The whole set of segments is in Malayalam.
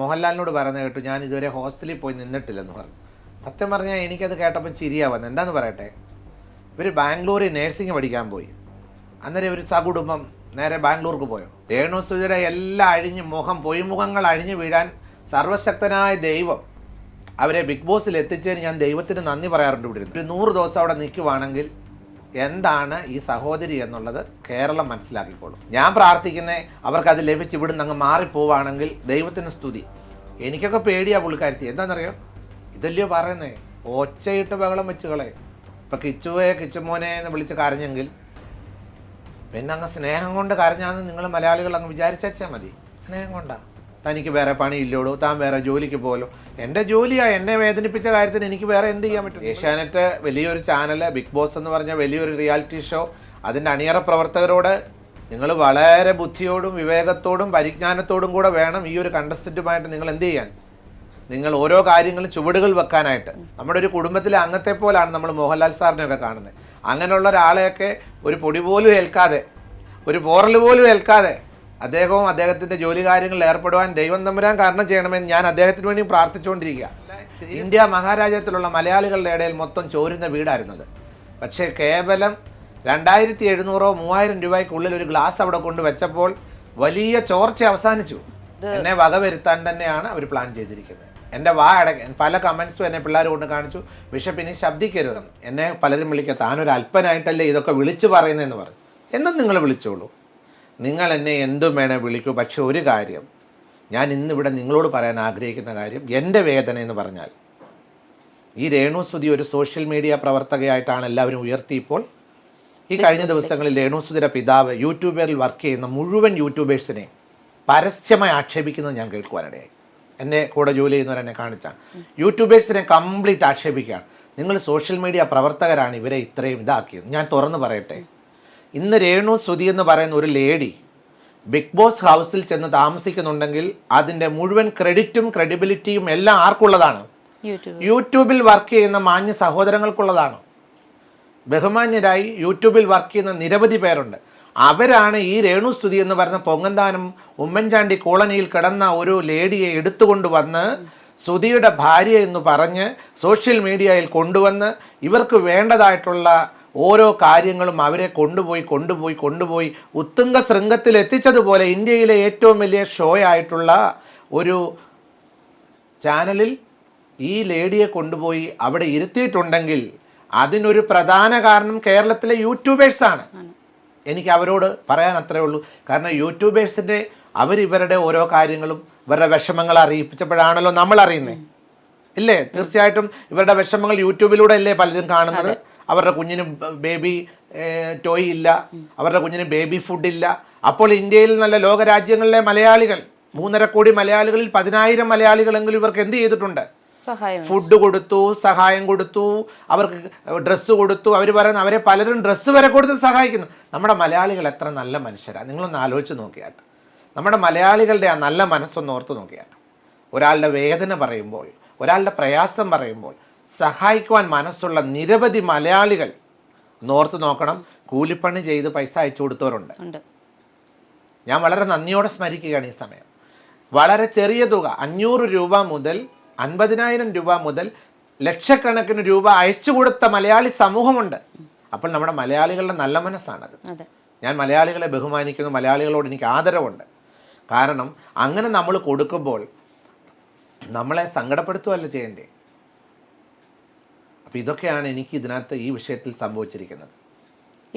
മോഹൻലാലിനോട് പറയുന്നത് കേട്ടു ഞാൻ ഇതുവരെ ഹോസ്റ്റലിൽ പോയി നിന്നിട്ടില്ലെന്ന് പറഞ്ഞു. സത്യം പറഞ്ഞാൽ എനിക്കത് കേട്ടപ്പോൾ ചിരിയാ വന്നത്. എന്താന്ന് പറയട്ടെ? ഇവർ ബാംഗ്ലൂരിൽ നേഴ്സിംഗ് പഠിക്കാൻ പോയി. അന്നേരം ഒരു സകുടുംബം നേരെ ബാംഗ്ലൂർക്ക് പോയോ? രേണുസുതിയുടെ എല്ലാം അഴിഞ്ഞ് മുഖം പൊയ്മുഖങ്ങൾ അഴിഞ്ഞു വീഴാൻ സർവശക്തനായ ദൈവം അവരെ ബിഗ് ബോസിൽ എത്തിച്ചതിന് ഞാൻ ദൈവത്തിന് നന്ദി പറയാറുണ്ട് ഇവിടെ ഒരു നൂറ് ദിവസം അവിടെ നിൽക്കുവാണെങ്കിൽ എന്താണ് ഈ സഹോദരി എന്നുള്ളത് കേരളം മനസ്സിലാക്കിക്കോളും. ഞാൻ പ്രാർത്ഥിക്കുന്നേ അത് ലഭിച്ച് ഇവിടുന്ന് അങ്ങ് മാറിപ്പോവാണെങ്കിൽ ദൈവത്തിന് സ്തുതി. എനിക്കൊക്കെ പേടിയാ പുള്ളിക്കാരത്തി. എന്താണെന്നറിയോ ഇതല്ലയോ പറയുന്നേ? ഒച്ചയിട്ട് ബഹളം വെച്ചുകളെ ഇപ്പൊ കിച്ചുവേ കിച്ചുമോനെ എന്ന് വിളിച്ച് കരഞ്ഞെങ്കിൽ പിന്നെ അങ്ങ് സ്നേഹം കൊണ്ട് കരഞ്ഞാന്ന് നിങ്ങൾ മലയാളികൾ അങ്ങ് വിചാരിച്ചാൽ മതി. സ്നേഹം കൊണ്ടാ. തനിക്ക് വേറെ പണിയില്ലോടോ താൻ വേറെ ജോലിക്ക് പോലോ എന്റെ ജോലിയാ എന്നെ വേദനിപ്പിച്ച കാര്യത്തിന് എനിക്ക് വേറെ എന്ത് ചെയ്യാൻ പറ്റും? ഏഷ്യാനെറ്റ് വലിയൊരു ചാനൽ ബിഗ് ബോസ് എന്ന് പറഞ്ഞ വലിയൊരു റിയാലിറ്റി ഷോ അതിന്റെ അണിയറ പ്രവർത്തകരോട് നിങ്ങൾ വളരെ ബുദ്ധിയോടും വിവേകത്തോടും പരിജ്ഞാനത്തോടും കൂടെ വേണം ഈ ഒരു കണ്ടസ്റ്റന്റുമായിട്ട് നിങ്ങൾ എന്ത് ചെയ്യാൻ? നിങ്ങൾ ഓരോ കാര്യങ്ങളും ചുവടുകൾ വെക്കാനായിട്ട്. നമ്മുടെ ഒരു കുടുംബത്തിലെ അംഗത്തെ പോലാണ് നമ്മൾ മോഹൻലാൽ സാറിനെയൊക്കെ കാണുന്നത്. അങ്ങനെയുള്ള ഒരാളെയൊക്കെ ഒരു പൊടി പോലും ഏൽക്കാതെ ഒരു പോറൽ പോലും ഏൽക്കാതെ അദ്ദേഹവും അദ്ദേഹത്തിന്റെ ജോലി കാര്യങ്ങളിൽ ഏർപ്പെടുവാൻ ദൈവം തമ്പുരാൻ കാരണം ചെയ്യണമെന്ന് ഞാൻ അദ്ദേഹത്തിന് വേണ്ടി പ്രാർത്ഥിച്ചുകൊണ്ടിരിക്കുക ഇന്ത്യ മഹാരാജ്യത്തിലുള്ള മലയാളികളുടെ ഇടയിൽ മൊത്തം ചോരുന്ന വീടായിരുന്നത്. പക്ഷേ കേവലം രണ്ടായിരത്തി എഴുന്നൂറോ മൂവായിരം രൂപയ്ക്കുള്ളിൽ ഒരു ഗ്ലാസ് അവിടെ കൊണ്ട് വെച്ചപ്പോൾ വലിയ ചോർച്ച അവസാനിച്ചു. എന്നെ വക വരുത്താൻ തന്നെയാണ് അവർ പ്ലാൻ ചെയ്തിരിക്കുന്നത്. എന്റെ വാ അടക്ക പല കമൻസും എന്നെ പിള്ളേർ കൊണ്ട് കാണിച്ചു. ബിഷപ്പ് ഇനി ശബ്ദിക്കരുതെന്ന്. എന്നെ പലരും വിളിക്കുക. താനൊരു അല്പനായിട്ടല്ലേ ഇതൊക്കെ വിളിച്ചു പറയുന്നതെന്ന് പറഞ്ഞു എന്നും നിങ്ങൾ വിളിച്ചോളൂ. നിങ്ങൾ എന്നെ എന്തും വേണേ വിളിക്കൂ. പക്ഷെ ഒരു കാര്യം ഞാൻ ഇന്നിവിടെ നിങ്ങളോട് പറയാൻ ആഗ്രഹിക്കുന്ന കാര്യം എന്റെ വേദന എന്ന് പറഞ്ഞാൽ ഈ രേണു സുധി ഒരു സോഷ്യൽ മീഡിയ പ്രവർത്തകയായിട്ടാണ് എല്ലാവരും ഉയർത്തിയപ്പോൾ ഈ കഴിഞ്ഞ ദിവസങ്ങളിൽ രേണു സുധിയുടെ പിതാവ് യൂട്യൂബറിൽ വർക്ക് ചെയ്യുന്ന മുഴുവൻ യൂട്യൂബേഴ്സിനെ പരസ്യമായി ആക്ഷേപിക്കുന്നത് ഞാൻ കേൾക്കുവാനിടയായി. എന്നെ കൂടെ ജോലി ചെയ്യുന്നവർ എന്നെ കാണിച്ചാണ് യൂട്യൂബേഴ്സിനെ കംപ്ലീറ്റ് ആക്ഷേപിക്കുകയാണ്. നിങ്ങൾ സോഷ്യൽ മീഡിയ പ്രവർത്തകരാണ് ഇവരെ ഇത്രയും ഇതാക്കിയത്. ഞാൻ തുറന്നു പറയട്ടെ. ഇന്ന് രേണു ശ്രുതി എന്ന് പറയുന്ന ഒരു ലേഡി ബിഗ് ബോസ് ഹൗസിൽ ചെന്ന് താമസിക്കുന്നുണ്ടെങ്കിൽ അതിന്റെ മുഴുവൻ ക്രെഡിറ്റും ക്രെഡിബിലിറ്റിയും എല്ലാം ആർക്കുള്ളതാണ്? യൂട്യൂബിൽ. വർക്ക് ചെയ്യുന്ന മാന്യ സഹോദരങ്ങൾക്കുള്ളതാണ്. ബഹുമാന്യരായി യൂട്യൂബിൽ വർക്ക് ചെയ്യുന്ന നിരവധി പേരുണ്ട്. അവരാണ് ഈ രേണുസ്തുതി എന്ന് പറഞ്ഞ പൊങ്ങന്താനം ഉമ്മൻചാണ്ടി കോളനിയിൽ കിടന്ന ഒരു ലേഡിയെ എടുത്തുകൊണ്ട് വന്ന് സ്തുതിയുടെ ഭാര്യ എന്ന് പറഞ്ഞ് സോഷ്യൽ മീഡിയയിൽ കൊണ്ടുവന്ന് ഇവർക്ക് വേണ്ടതായിട്ടുള്ള ഓരോ കാര്യങ്ങളും അവരെ കൊണ്ടുപോയി കൊണ്ടുപോയി കൊണ്ടുപോയി ഉത്തുംഗ ശൃംഗത്തിൽ എത്തിച്ചതുപോലെ ഇന്ത്യയിലെ ഏറ്റവും വലിയ ഷോ ആയിട്ടുള്ള ഒരു ചാനലിൽ ഈ ലേഡിയെ കൊണ്ടുപോയി അവിടെ ഇരുത്തിയിട്ടുണ്ടെങ്കിൽ അതിനൊരു പ്രധാന കാരണം കേരളത്തിലെ യൂട്യൂബേഴ്സാണ് എനിക്ക് അവരോട് പറയാൻ അത്രേ ഉള്ളൂ. കാരണം യൂട്യൂബേഴ്സിന്റെ അവരിവരുടെ ഓരോ കാര്യങ്ങളും ഇവരുടെ വിഷമങ്ങൾ അറിയിപ്പിച്ചപ്പോഴാണല്ലോ നമ്മൾ അറിയുന്നത്. ഇല്ലേ? തീർച്ചയായിട്ടും ഇവരുടെ വിഷമങ്ങൾ യൂട്യൂബിലൂടെ അല്ലേ പലരും കാണുന്നത്? അവരുടെ കുഞ്ഞിന് ബേബി ടോയ് ഇല്ല. അവരുടെ കുഞ്ഞിന് ബേബി ഫുഡ് ഇല്ല. അപ്പോൾ ഇന്ത്യയിൽ നല്ല ലോകരാജ്യങ്ങളിലെ മലയാളികൾ മൂന്നര കോടി മലയാളികളിൽ പതിനായിരം മലയാളികളെങ്കിലും ഇവർക്ക് എന്ത് ചെയ്തിട്ടുണ്ട്? സഹായം ഫുഡ് കൊടുത്തു സഹായം കൊടുത്തു അവർക്ക് ഡ്രസ്സ് കൊടുത്തു. അവർ പറയുന്നു അവരെ പലരും ഡ്രസ്സ് വരെ കൊടുത്ത് സഹായിക്കുന്നു. നമ്മുടെ മലയാളികൾ എത്ര നല്ല മനുഷ്യരാണ് നിങ്ങളൊന്ന് ആലോചിച്ച് നോക്കിയാട്ട്. നമ്മുടെ മലയാളികളുടെ ആ നല്ല മനസ്സൊന്ന് ഓർത്ത് നോക്കിയാട്ട്. ഒരാളുടെ വേദന പറയുമ്പോൾ ഒരാളുടെ പ്രയാസം പറയുമ്പോൾ സഹായിക്കുവാൻ മനസ്സുള്ള നിരവധി മലയാളികൾ നോർത്ത് നോക്കണം കൂലിപ്പണി ചെയ്ത് പൈസ അയച്ചു കൊടുത്തവരുണ്ട്. ഞാൻ വളരെ നന്ദിയോടെ സ്മരിക്കുകയാണ് ഈ സമയം. വളരെ ചെറിയ തുക അഞ്ഞൂറ് രൂപ മുതൽ അൻപതിനായിരം രൂപ മുതൽ ലക്ഷക്കണക്കിന് രൂപ അയച്ചു കൊടുത്ത മലയാളി സമൂഹമുണ്ട്. അപ്പോൾ നമ്മുടെ മലയാളികളുടെ നല്ല മനസ്സാണത്. ഞാൻ മലയാളികളെ ബഹുമാനിക്കുന്നു മലയാളികളോട് എനിക്ക് ആദരവുണ്ട്. കാരണം അങ്ങനെ നമ്മൾ കൊടുക്കുമ്പോൾ നമ്മളെ സങ്കടപ്പെടുത്തുകയല്ല ചെയ്യണ്ടേ? അപ്പോൾ ഇതൊക്കെയാണ് എനിക്ക് ഇതിനകത്ത് ഈ വിഷയത്തിൽ സംഭവിച്ചിരിക്കുന്നത്.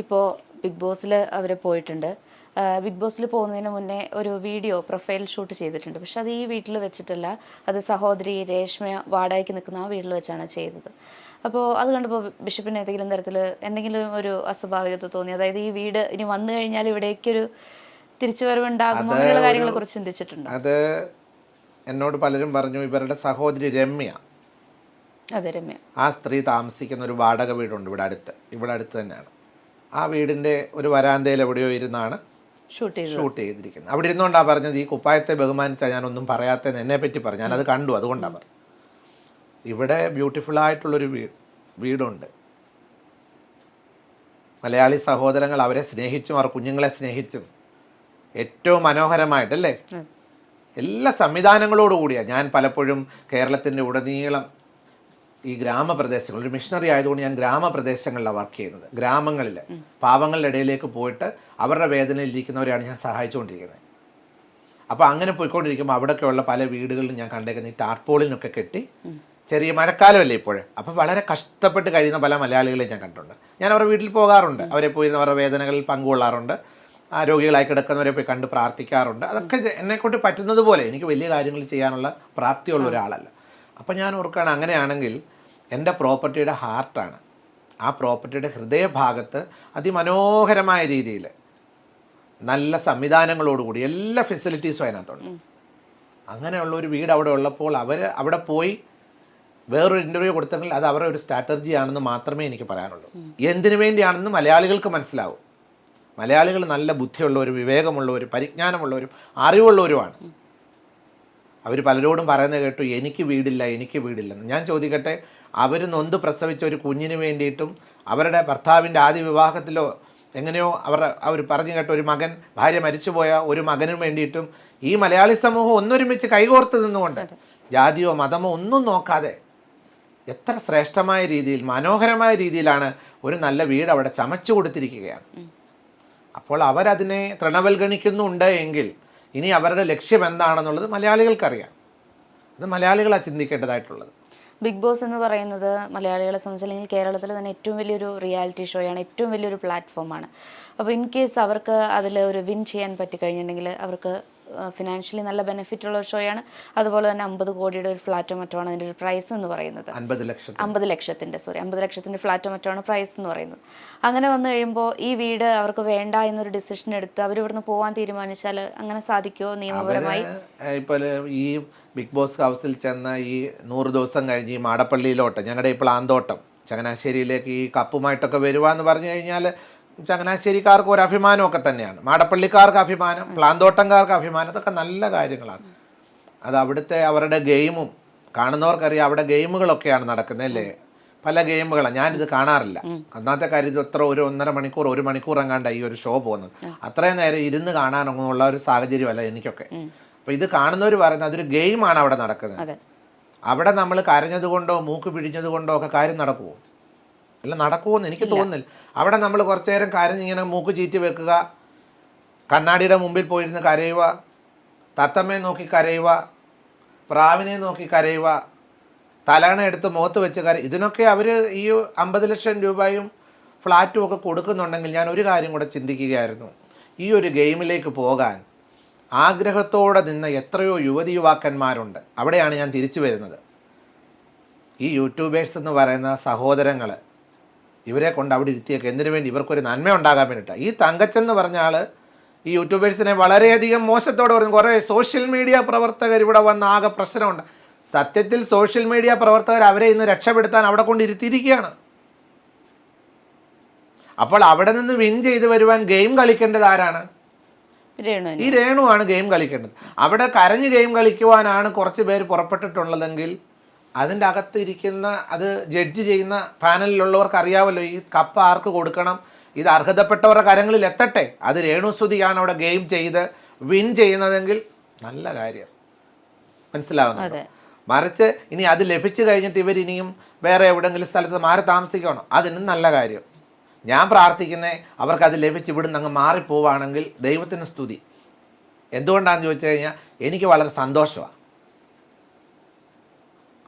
ഇപ്പോൾ ബിഗ് ബോസിൽ അവർ പോയിട്ടുണ്ട്. ബിഗ് ബോസിൽ പോകുന്നതിന് മുന്നേ ഒരു വീഡിയോ പ്രൊഫൈൽ ഷൂട്ട് ചെയ്തിട്ടുണ്ട്. പക്ഷെ അത് ഈ വീട്ടിൽ വെച്ചിട്ടല്ല. അത് സഹോദരി രേഷ്മ വാടകയ്ക്ക് നിൽക്കുന്ന ആ വീട്ടിൽ വെച്ചാണ് ചെയ്തത്. അപ്പോൾ അത് കണ്ടപ്പോൾ ബിഷപ്പിന് ഏതെങ്കിലും തരത്തിൽ എന്തെങ്കിലും ഒരു അസ്വാഭാവികത തോന്നി. അതായത് ഈ വീട് ഇനി വന്നു കഴിഞ്ഞാൽ ഇവിടേക്കൊരു തിരിച്ചുവരവ് ഉണ്ടാകുമോ എന്നുള്ള കാര്യങ്ങളെ കുറിച്ച് ചിന്തിച്ചിട്ടുണ്ട്? അത് എന്നോട് പലരും പറഞ്ഞു ഇവരുടെ സഹോദരി രമ്യ അതെ രമ്യ. ആ സ്ത്രീ താമസിക്കുന്ന ഒരു വാടക വീടുണ്ട് ഇവിടെ അടുത്ത്. ഇവിടെ അടുത്ത് തന്നെയാണ്. ആ വീടിന്റെ ഒരു വരാന്തയിൽ എവിടെയോ ഇരുന്നാണ് ഷൂട്ട് ഷൂട്ട് ചെയ്തിരിക്കുന്നത്. അവിടെ ഇരുന്നുകൊണ്ടാണ് പറഞ്ഞത് ഈ കുപ്പായത്തെ ബഹുമാനിച്ചാൽ ഞാനൊന്നും പറയാത്തതെന്ന് എന്നെ പറ്റി പറഞ്ഞു. ഞാനത് കണ്ടു അതുകൊണ്ടാണ് പറഞ്ഞു ഇവിടെ ബ്യൂട്ടിഫുൾ ആയിട്ടുള്ളൊരു വീട് വീടുണ്ട്. മലയാളി സഹോദരങ്ങൾ അവരെ സ്നേഹിച്ചും അവർ കുഞ്ഞുങ്ങളെ സ്നേഹിച്ചും ഏറ്റവും മനോഹരമായിട്ടല്ലേ? എല്ലാ സംവിധാനങ്ങളോടുകൂടിയാണ് ഞാൻ പലപ്പോഴും കേരളത്തിന്റെ ഉടനീളം ഈ ഗ്രാമപ്രദേശങ്ങൾ ഒരു മിഷണറി ആയതുകൊണ്ട് ഞാൻ ഗ്രാമപ്രദേശങ്ങളിലാണ് വർക്ക് ചെയ്യുന്നത്. ഗ്രാമങ്ങളിൽ പാവങ്ങളുടെ ഇടയിലേക്ക് പോയിട്ട് അവരുടെ വേദനയിൽ ഇരിക്കുന്നവരെയാണ് ഞാൻ സഹായിച്ചുകൊണ്ടിരിക്കുന്നത്. അപ്പോൾ അങ്ങനെ പോയിക്കൊണ്ടിരിക്കുമ്പോൾ അവിടെയൊക്കെയുള്ള പല വീടുകളിലും ഞാൻ കണ്ടേക്കുന്ന ഈ ടാർപോളിനൊക്കെ കെട്ടി ചെറിയ മഴക്കാലമല്ലേ ഇപ്പോഴേ? അപ്പോൾ വളരെ കഷ്ടപ്പെട്ട് കഴിയുന്ന പല മലയാളികളെ ഞാൻ കണ്ടിട്ടുണ്ട്. ഞാൻ അവരുടെ വീട്ടിൽ പോകാറുണ്ട്. അവരെ പോയി അവരുടെ വേദനകളിൽ പങ്കുകൊള്ളാറുണ്ട്. ആ രോഗികളായി കിടക്കുന്നവരെ പോയി കണ്ട് പ്രാർത്ഥിക്കാറുണ്ട്. അതൊക്കെ എന്നെക്കൊണ്ട് പറ്റുന്നത് പോലെ എനിക്ക് വലിയ കാര്യങ്ങൾ ചെയ്യാനുള്ള പ്രാപ്തിയുള്ള ഒരാളല്ല. അപ്പം ഞാൻ ഓർക്കുകയാണ് അങ്ങനെയാണെങ്കിൽ എന്റെ പ്രോപ്പർട്ടിയുടെ ഹാർട്ടാണ്. ആ പ്രോപ്പർട്ടിയുടെ ഹൃദയഭാഗത്ത് അതിമനോഹരമായ രീതിയിൽ നല്ല സംവിധാനങ്ങളോടുകൂടി എല്ലാ ഫെസിലിറ്റീസും അതിനകത്തുണ്ട്. അങ്ങനെയുള്ള ഒരു വീട് അവിടെ ഉള്ളപ്പോൾ അവർ അവിടെ പോയി വേറൊരു ഇന്റർവ്യൂ കൊടുത്തെങ്കിൽ അത് അവരുടെ ഒരു സ്ട്രാറ്റജി ആണെന്ന് മാത്രമേ എനിക്ക് പറയാനുള്ളൂ. എന്തിനു വേണ്ടിയാണെന്ന് മലയാളികൾക്ക് മനസ്സിലാവും. മലയാളികൾ നല്ല ബുദ്ധിയുള്ളവരും വിവേകമുള്ളവരും പരിജ്ഞാനമുള്ളവരും അറിവുള്ളവരുമാണ്. അവർ പലരോടും പറയുന്നത് കേട്ടു എനിക്ക് വീടില്ല എനിക്ക് വീടില്ലെന്ന് ഞാൻ ചോദിക്കട്ടെ അവർ നൊന്ത് പ്രസവിച്ച ഒരു കുഞ്ഞിന് വേണ്ടിയിട്ടും അവരുടെ ഭർത്താവിന്റെ ആദ്യ വിവാഹത്തിലോ എങ്ങനെയോ അവർ അവർ പറഞ്ഞു കേട്ട ഒരു മകൻ ഭാര്യ മരിച്ചുപോയ ഒരു മകനും വേണ്ടിയിട്ടും ഈ മലയാളി സമൂഹം ഒന്നൊരുമിച്ച് കൈകോർത്ത് നിന്നുകൊണ്ട് ജാതിയോ മതമോ ഒന്നും നോക്കാതെ എത്ര ശ്രേഷ്ഠമായ രീതിയിൽ മനോഹരമായ രീതിയിലാണ് ഒരു നല്ല വീട് അവിടെ ചമച്ചു കൊടുത്തിരിക്കുകയാണ്. അപ്പോൾ അവരതിനെ തൃണവൽഗണിക്കുന്നുണ്ട് എങ്കിൽ ഇനി അവരുടെ ലക്ഷ്യം എന്താണെന്നുള്ളത് മലയാളികൾക്കറിയാം. അത് മലയാളികളാണ് ചിന്തിക്കേണ്ടതായിട്ടുള്ളത്. ബിഗ് ബോസ് എന്ന് പറയുന്നത് മലയാളികളെ സംബന്ധിച്ച് അല്ലെങ്കിൽ കേരളത്തിലെ തന്നെ ഏറ്റവും വലിയൊരു റിയാലിറ്റി ഷോയാണ് ഏറ്റവും വലിയൊരു പ്ലാറ്റ്ഫോമാണ്. അപ്പോൾ ഇൻ കേസ് അവർക്ക് അതിൽ ഒരു വിൻ ചെയ്യാൻ പറ്റിക്കഴിഞ്ഞിട്ടുണ്ടെങ്കിൽ അവർക്ക് ഫിനാൻഷ്യലി നല്ല ബെനിഫിറ്റ് ഉള്ള ഒരു ഷോയാണ് അതുപോലെ തന്നെ അമ്പത് കോടിയുടെ ഒരു ഫ്ലാറ്റ് മറ്റോ ആണ് അതിന്റെ ഒരു പ്രൈസ് എന്ന് പറയുന്നത്. അമ്പത് ലക്ഷം അമ്പത് ലക്ഷത്തിന്റെ സോറി അമ്പത് ലക്ഷത്തിന്റെ ഫ്ലാറ്റോ മറ്റമാണ് പ്രൈസ് എന്ന് പറയുന്നത്. അങ്ങനെ വന്നു കഴിയുമ്പോൾ ഈ വീട് അവർക്ക് വേണ്ട എന്നൊരു ഡിസിഷൻ എടുത്ത് അവർ ഇവിടുന്ന് പോകാൻ തീരുമാനിച്ചാൽ അങ്ങനെ സാധിക്കുമോ നിയമപരമായി? ഇപ്പോൾ ഈ ബിഗ് ബോസ് ഹൗസിൽ ചെന്ന ഈ നൂറ് ദിവസം കഴിഞ്ഞ് ഈ മാടപ്പള്ളിയിലോട്ടം ഞങ്ങളുടെ ഈ പ്ലാന്തോട്ടം ചങ്ങനാശ്ശേരിയിലേക്ക് ഈ കപ്പുമായിട്ടൊക്കെ വരുവാന്ന് പറഞ്ഞു കഴിഞ്ഞാൽ ചങ്ങനാശ്ശേരിക്കാർക്ക് ഒരു അഭിമാനമൊക്കെ തന്നെയാണ്. മാടപ്പള്ളിക്കാർക്ക് അഭിമാനം പ്ലാന്തോട്ടംകാർക്ക് അഭിമാനം അതൊക്കെ നല്ല കാര്യങ്ങളാണ്. അത് അവിടുത്തെ അവരുടെ ഗെയിമും കാണുന്നവർക്കറിയാം അവിടെ ഗെയിമുകളൊക്കെയാണ് നടക്കുന്നത് അല്ലേ? പല ഗെയിമുകളാണ്. ഞാനിത് കാണാറില്ല. അന്നാത്തെ കാര്യം ഇത് എത്ര ഒരു ഒന്നര മണിക്കൂർ ഒരു മണിക്കൂർ എങ്ങാണ്ട് ഈ ഒരു ഷോ പോകുന്നത്. അത്രയും നേരം ഇരുന്ന് കാണാനൊന്നുള്ള ഒരു സാഹചര്യമല്ല എനിക്കൊക്കെ. അപ്പോൾ ഇത് കാണുന്നവർ പറയുന്നത് അതൊരു ഗെയിമാണ് അവിടെ നടക്കുന്നത്. അവിടെ നമ്മൾ കരഞ്ഞതുകൊണ്ടോ മൂക്ക് പിഴിഞ്ഞത് കൊണ്ടോ ഒക്കെ കാര്യം നടക്കുമോ അല്ല നടക്കുമെന്ന് എനിക്ക് തോന്നുന്നില്ല. അവിടെ നമ്മൾ കുറച്ചു നേരം കരഞ്ഞിങ്ങനെ മൂക്ക് ചീറ്റി വെക്കുക കണ്ണാടിയുടെ മുമ്പിൽ പോയിരുന്ന് കരയുക തത്തമ്മയെ നോക്കി കരയുക പ്രാവിനെ നോക്കി കരയുക തലണ എടുത്ത് മുഖത്ത് വെച്ച് കര ഇതിനൊക്കെ അവർ ഈ അമ്പത് ലക്ഷം രൂപയും ഫ്ലാറ്റും ഒക്കെ കൊടുക്കുന്നുണ്ടെങ്കിൽ ഞാൻ ഒരു കാര്യം കൂടെ ചിന്തിക്കുകയായിരുന്നു. ഈ ഒരു ഗെയിമിലേക്ക് പോകാൻ ആഗ്രഹത്തോടെ നിന്ന എത്രയോ യുവതി യുവാക്കന്മാരുണ്ട്. അവിടെയാണ് ഞാൻ തിരിച്ചു വരുന്നത്. ഈ യൂട്യൂബേഴ്സ് എന്ന് പറയുന്ന സഹോദരങ്ങൾ ഇവരെ കൊണ്ട് അവിടെ ഇരുത്തിയൊക്കെ എന്തിനു വേണ്ടി ഇവർക്കൊരു നന്മ ഉണ്ടാകാൻ വേണ്ടിയിട്ടാണ് ഈ തങ്കച്ചൻ എന്ന് പറഞ്ഞ ആൾ ഈ യൂട്യൂബേഴ്സിനെ വളരെയധികം മോശത്തോടെ പറഞ്ഞു. കുറേ സോഷ്യൽ മീഡിയ പ്രവർത്തകർ ഇവിടെ വന്ന ആകെ പ്രശ്നമുണ്ട്. സത്യത്തിൽ സോഷ്യൽ മീഡിയ പ്രവർത്തകർ അവരെ ഇന്ന് രക്ഷപ്പെടുത്താൻ അവിടെ കൊണ്ട് ഇരുത്തിയിരിക്കുകയാണ്. അപ്പോൾ അവിടെ നിന്ന് വിൻ ചെയ്ത് വരുവാൻ ഗെയിം കളിക്കേണ്ടത് ആരാണ്? ഈ ഈ രേണുവാണ് ഗെയിം കളിക്കേണ്ടത്. അവിടെ കരഞ്ഞ് ഗെയിം കളിക്കുവാനാണ് കുറച്ച് പേര് പുറപ്പെട്ടിട്ടുള്ളതെങ്കിൽ അതിന്റെ അകത്ത് ഇരിക്കുന്ന അത് ജഡ്ജ് ചെയ്യുന്ന പാനലിലുള്ളവർക്ക് അറിയാമല്ലോ ഈ കപ്പ് ആർക്ക് കൊടുക്കണം ഇത് അർഹതപ്പെട്ടവരുടെ കരങ്ങളിൽ എത്തട്ടെ. അത് രേണുസുതിയാണ് അവിടെ ഗെയിം ചെയ്ത് വിൻ ചെയ്യുന്നതെങ്കിൽ നല്ല കാര്യം. മനസ്സിലാവുന്നു അതെ. മറിച്ച് ഇനി അത് ലഭിച്ചു കഴിഞ്ഞിട്ട് ഇവർ ഇനിയും വേറെ എവിടെങ്കിലും സ്ഥലത്ത് മാറി താമസിക്കണം. അതിനും നല്ല കാര്യം. ഞാൻ പ്രാർത്ഥിക്കുന്നേ അവർക്ക് അത് ലഭിച്ച് ഇവിടുന്ന് അങ്ങ് മാറിപ്പോവാണെങ്കിൽ ദൈവത്തിന് സ്തുതി. എന്തുകൊണ്ടാണെന്ന് ചോദിച്ചു കഴിഞ്ഞാൽ എനിക്ക് വളരെ സന്തോഷമാണ്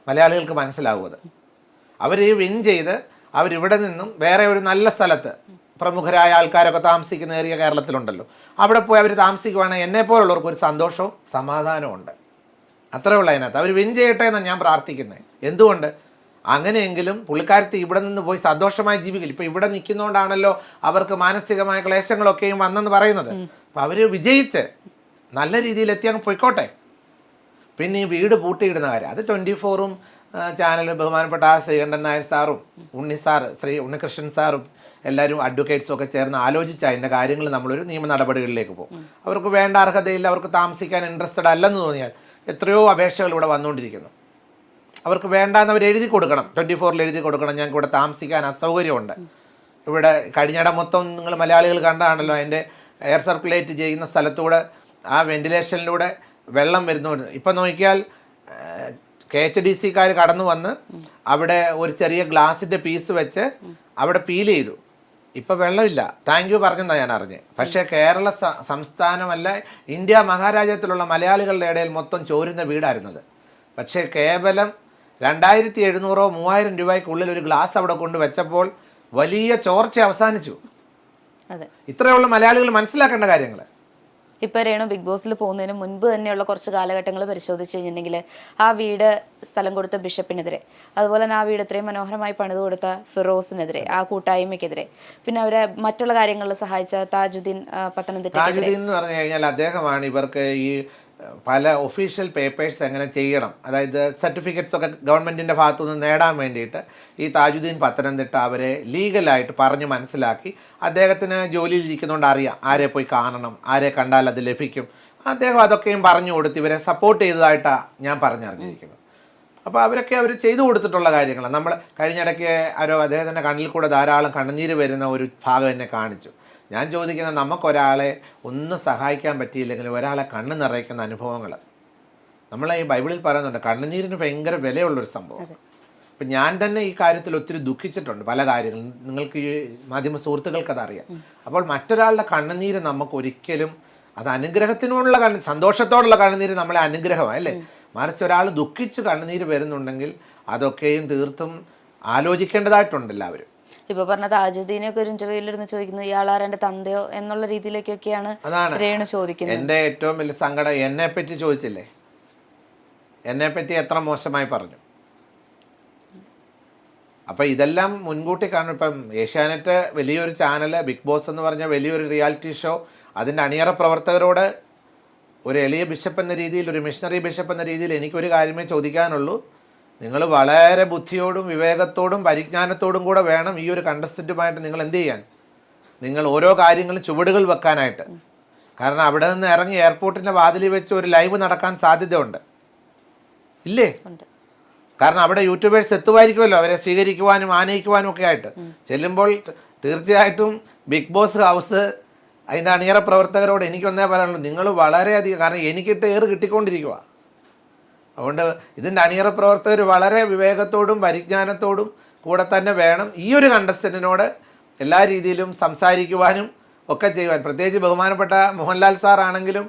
മലയാളികൾക്ക് മനസ്സിലാവും അത്. അവർ ഈ വിൻ ചെയ്ത് അവരിവിടെ നിന്നും വേറെ ഒരു നല്ല സ്ഥലത്ത് പ്രമുഖരായ ആൾക്കാരൊക്കെ താമസിക്കുന്ന ഏരിയ കേരളത്തിലുണ്ടല്ലോ. അവിടെ പോയി അവർ താമസിക്കുവാണെങ്കിൽ എന്നെ പോലുള്ളവർക്ക് ഒരു സന്തോഷവും സമാധാനവും ഉണ്ട്. അത്രേ ഉള്ളൂ അതിനകത്ത്. അവർ വിൻ ചെയ്യട്ടെ എന്നാണ് ഞാൻ പ്രാർത്ഥിക്കുന്നത് എന്തുകൊണ്ട്? അങ്ങനെയെങ്കിലും പുള്ളിക്കാരത്തി ഇവിടെ നിന്ന് പോയി സന്തോഷമായി ജീവിക്കില്ല. ഇപ്പം ഇവിടെ നിൽക്കുന്നതുകൊണ്ടാണല്ലോ അവർക്ക് മാനസികമായ ക്ലേശങ്ങളൊക്കെയും വന്നെന്ന് പറയുന്നത്. അപ്പം അവർ വിജയിച്ച് നല്ല രീതിയിൽ എത്തി അങ്ങ് പൊയ്ക്കോട്ടെ. പിന്നെ ഈ വീട് പൂട്ടിയിടുന്ന കാര്യം. അത് ട്വന്റി ഫോറും ചാനൽ ബഹുമാനപ്പെട്ട ആ ശ്രീകണ്ഠൻ നായർ സാറും ഉണ്ണി സാർ ശ്രീ ഉണ്ണികൃഷ്ണൻ സാറും എല്ലാവരും അഡ്വക്കേറ്റ്സും ഒക്കെ ചേർന്ന് ആലോചിച്ച അതിന്റെ കാര്യങ്ങൾ നമ്മളൊരു നിയമ നടപടികളിലേക്ക് പോകും. അവർക്ക് വേണ്ട അർഹതയില്ല അവർക്ക് താമസിക്കാൻ ഇൻട്രസ്റ്റഡ് അല്ലെന്ന് തോന്നിയാൽ എത്രയോ അപേക്ഷകൾ ഇവിടെ വന്നുകൊണ്ടിരിക്കുന്നു. അവർക്ക് വേണ്ടാന്ന് അവർ എഴുതി കൊടുക്കണം. ട്വന്റി ഫോറിൽ എഴുതി കൊടുക്കണം. ഞങ്ങൾക്ക് ഇവിടെ താമസിക്കാൻ അസൗകര്യമുണ്ട്. ഇവിടെ കഴിഞ്ഞിടം മൊത്തം നിങ്ങൾ മലയാളികൾ കണ്ടാണല്ലോ അതിന്റെ എയർ സർക്കുലേറ്റ് ചെയ്യുന്ന സ്ഥലത്തൂടെ ആ വെന്റിലേഷനിലൂടെ വെള്ളം വരുന്നു ഇപ്പം നോക്കിയാൽ കെ എച്ച് ഡി സിക്കാർ കടന്നു വന്ന് അവിടെ ഒരു ചെറിയ ഗ്ലാസിന്റെ പീസ് വെച്ച് അവിടെ പീൽ ചെയ്തു. ഇപ്പം വെള്ളമില്ല. താങ്ക് യു പറഞ്ഞെന്നാണ് ഞാൻ അറിഞ്ഞത് പക്ഷേ കേരള സംസ്ഥാനമല്ല ഇന്ത്യ മഹാരാജ്യത്തിലുള്ള മലയാളികളുടെ ഇടയിൽ മൊത്തം ചോരുന്ന വീടായിരുന്നത്. പക്ഷേ കേവലം രണ്ടായിരത്തി എഴുന്നൂറോ മൂവായിരം രൂപയ്ക്കുള്ളിൽ ഒരു ഗ്ലാസ് അവിടെ കൊണ്ട് വെച്ചപ്പോൾ വലിയ ചോർച്ച അവസാനിച്ചു. ഇത്രയുള്ള മലയാളികൾ മനസ്സിലാക്കേണ്ട കാര്യങ്ങൾ ഇപ്പൊ രേണു ബിഗ് ബോസിൽ പോകുന്നതിന് മുൻപ് തന്നെയുള്ള കുറച്ച് കാലഘട്ടങ്ങൾ പരിശോധിച്ച് കഴിഞ്ഞിട്ടുണ്ടെങ്കിൽ ആ വീട് സ്ഥലം കൊടുത്ത ബിഷപ്പിനെതിരെ അതുപോലെ തന്നെ ആ വീട് ഇത്രയും മനോഹരമായി പണിത് കൊടുത്ത ഫിറോസിനെതിരെ ആ കൂട്ടായ്മയ്ക്കെതിരെ പിന്നെ അവരെ മറ്റുള്ള കാര്യങ്ങളിൽ സഹായിച്ച താജുദ്ദീൻ പത്തനംതിട്ട എന്ന് പറഞ്ഞു കഴിഞ്ഞാൽ അദ്ദേഹമാണ് ഇവർക്ക് ഈ പല ഒഫീഷ്യൽ പേപ്പേഴ്സ് എങ്ങനെ ചെയ്യണം. അതായത് സർട്ടിഫിക്കറ്റ്സ് ഒക്കെ ഗവൺമെന്റിന്റെ ഭാഗത്തുനിന്ന് നേടാൻ വേണ്ടിയിട്ട് ഈ താജുദ്ദീൻ പത്തനംതിട്ട അവരെ ലീഗലായിട്ട് പറഞ്ഞ് മനസ്സിലാക്കി അദ്ദേഹത്തിന് ജോലിയിൽ ഇരിക്കുന്നതുകൊണ്ട് അറിയാം ആരെ പോയി കാണണം ആരെ കണ്ടാൽ അത് ലഭിക്കും. അദ്ദേഹം അതൊക്കെയും പറഞ്ഞു കൊടുത്ത് ഇവരെ സപ്പോർട്ട് ചെയ്തതായിട്ടാണ് ഞാൻ പറഞ്ഞറിഞ്ഞിരിക്കുന്നത്. അപ്പോൾ അവരൊക്കെ അവർ ചെയ്തു കൊടുത്തിട്ടുള്ള കാര്യങ്ങളാണ്. നമ്മൾ കഴിഞ്ഞിടയ്ക്ക് ആരോ അദ്ദേഹത്തിന്റെ കണ്ണിൽ കൂടെ ധാരാളം കണ്ണുനീര് വരുന്ന ഒരു ഭാഗം എന്നെ കാണിച്ചു. ഞാൻ ചോദിക്കുന്നത് നമുക്കൊരാളെ ഒന്നും സഹായിക്കാൻ പറ്റിയില്ലെങ്കിൽ ഒരാളെ കണ്ണ് നിറയ്ക്കുന്ന അനുഭവങ്ങൾ. നമ്മളെ ഈ ബൈബിളിൽ പറയുന്നുണ്ട് കണ്ണുനീരിന് ഭയങ്കര വിലയുള്ളൊരു സംഭവം. അപ്പം ഞാൻ തന്നെ ഈ കാര്യത്തിൽ ഒത്തിരി ദുഃഖിച്ചിട്ടുണ്ട് പല കാര്യങ്ങളും. നിങ്ങൾക്ക് ഈ മാധ്യമ സുഹൃത്തുക്കൾക്ക് അതറിയാം. അപ്പോൾ മറ്റൊരാളുടെ കണ്ണുനീര് നമുക്ക് ഒരിക്കലും അത് അനുഗ്രഹത്തിനുള്ള കണ്ണ് സന്തോഷത്തോടുള്ള കണ്ണുനീര് നമ്മളെ അനുഗ്രഹമാണ് അല്ലേ? മറിച്ച് ഒരാൾ ദുഃഖിച്ച് കണ്ണുനീര് വരുന്നുണ്ടെങ്കിൽ അതൊക്കെയും തീർത്തും ആലോചിക്കേണ്ടതായിട്ടുണ്ട് എല്ലാവരും. ഇപ്പൊ പറഞ്ഞ താജുദ്ദീനെ ഒക്കെ ഒരു ഇന്റർവ്യൂവിലിരുന്ന് ചോദിക്കുന്നു എന്റെ തന്തയോ? എന്നുള്ള രീതിയിലേക്കൊക്കെയാണ് അതാണ്. രേണു ചോദിക്കുന്നത്. എന്റെ ഏറ്റവും വലിയ സങ്കടം എന്നെ പറ്റി ചോദിച്ചില്ലേ? എന്നെ പറ്റി എത്ര മോശമായി പറഞ്ഞു? അപ്പം ഇതെല്ലാം മുൻകൂട്ടി കാണും. ഇപ്പം ഏഷ്യാനെറ്റ് വലിയൊരു ചാനൽ ബിഗ് ബോസ് എന്ന് പറഞ്ഞ വലിയൊരു റിയാലിറ്റി ഷോ അതിന്റെ അണിയറ പ്രവർത്തകരോട് ഒരു എളിയ ബിഷപ്പ് എന്ന രീതിയിൽ ഒരു മിഷണറി ബിഷപ്പ് എന്ന രീതിയിൽ എനിക്കൊരു കാര്യമേ ചോദിക്കാനുള്ളൂ. നിങ്ങൾ വളരെ ബുദ്ധിയോടും വിവേകത്തോടും പരിജ്ഞാനത്തോടും കൂടെ വേണം ഈ ഒരു കണ്ടസ്റ്റന്റുമായിട്ട് നിങ്ങൾ എന്ത് ചെയ്യാൻ. നിങ്ങൾ ഓരോ കാര്യങ്ങളും ചുവടുകൾ വെക്കാനായിട്ട്. കാരണം അവിടെ നിന്ന് ഇറങ്ങി എയർപോർട്ടിന്റെ വാതിലിൽ വെച്ച് ഒരു ലൈവ് നടക്കാൻ സാധ്യതയുണ്ട്. ഇല്ലേ? കാരണം അവിടെ യൂട്യൂബേഴ്സ് എത്തുമായിരിക്കുമല്ലോ അവരെ സ്വീകരിക്കുവാനും ആനയിക്കുവാനും ഒക്കെ ആയിട്ട്. ചെല്ലുമ്പോൾ തീർച്ചയായിട്ടും ബിഗ് ബോസ് ഹൗസ് അതിന്റെ അണിയറ പ്രവർത്തകരോട് എനിക്കൊന്നേ പറയാനുള്ളൂ നിങ്ങൾ വളരെയധികം കാരണം എനിക്കിട്ട് ഏറ് കിട്ടിക്കൊണ്ടിരിക്കുക അതുകൊണ്ട് ഇതിന്റെ അണിയറ പ്രവർത്തകർ വളരെ വിവേകത്തോടും പരിജ്ഞാനത്തോടും കൂടെ തന്നെ വേണം ഈ ഒരു കണ്ടസ്റ്റന്റിനോട് എല്ലാ രീതിയിലും സംസാരിക്കുവാനും ഒക്കെ ചെയ്യുവാൻ. പ്രത്യേകിച്ച് ബഹുമാനപ്പെട്ട മോഹൻലാൽ സാർ ആണെങ്കിലും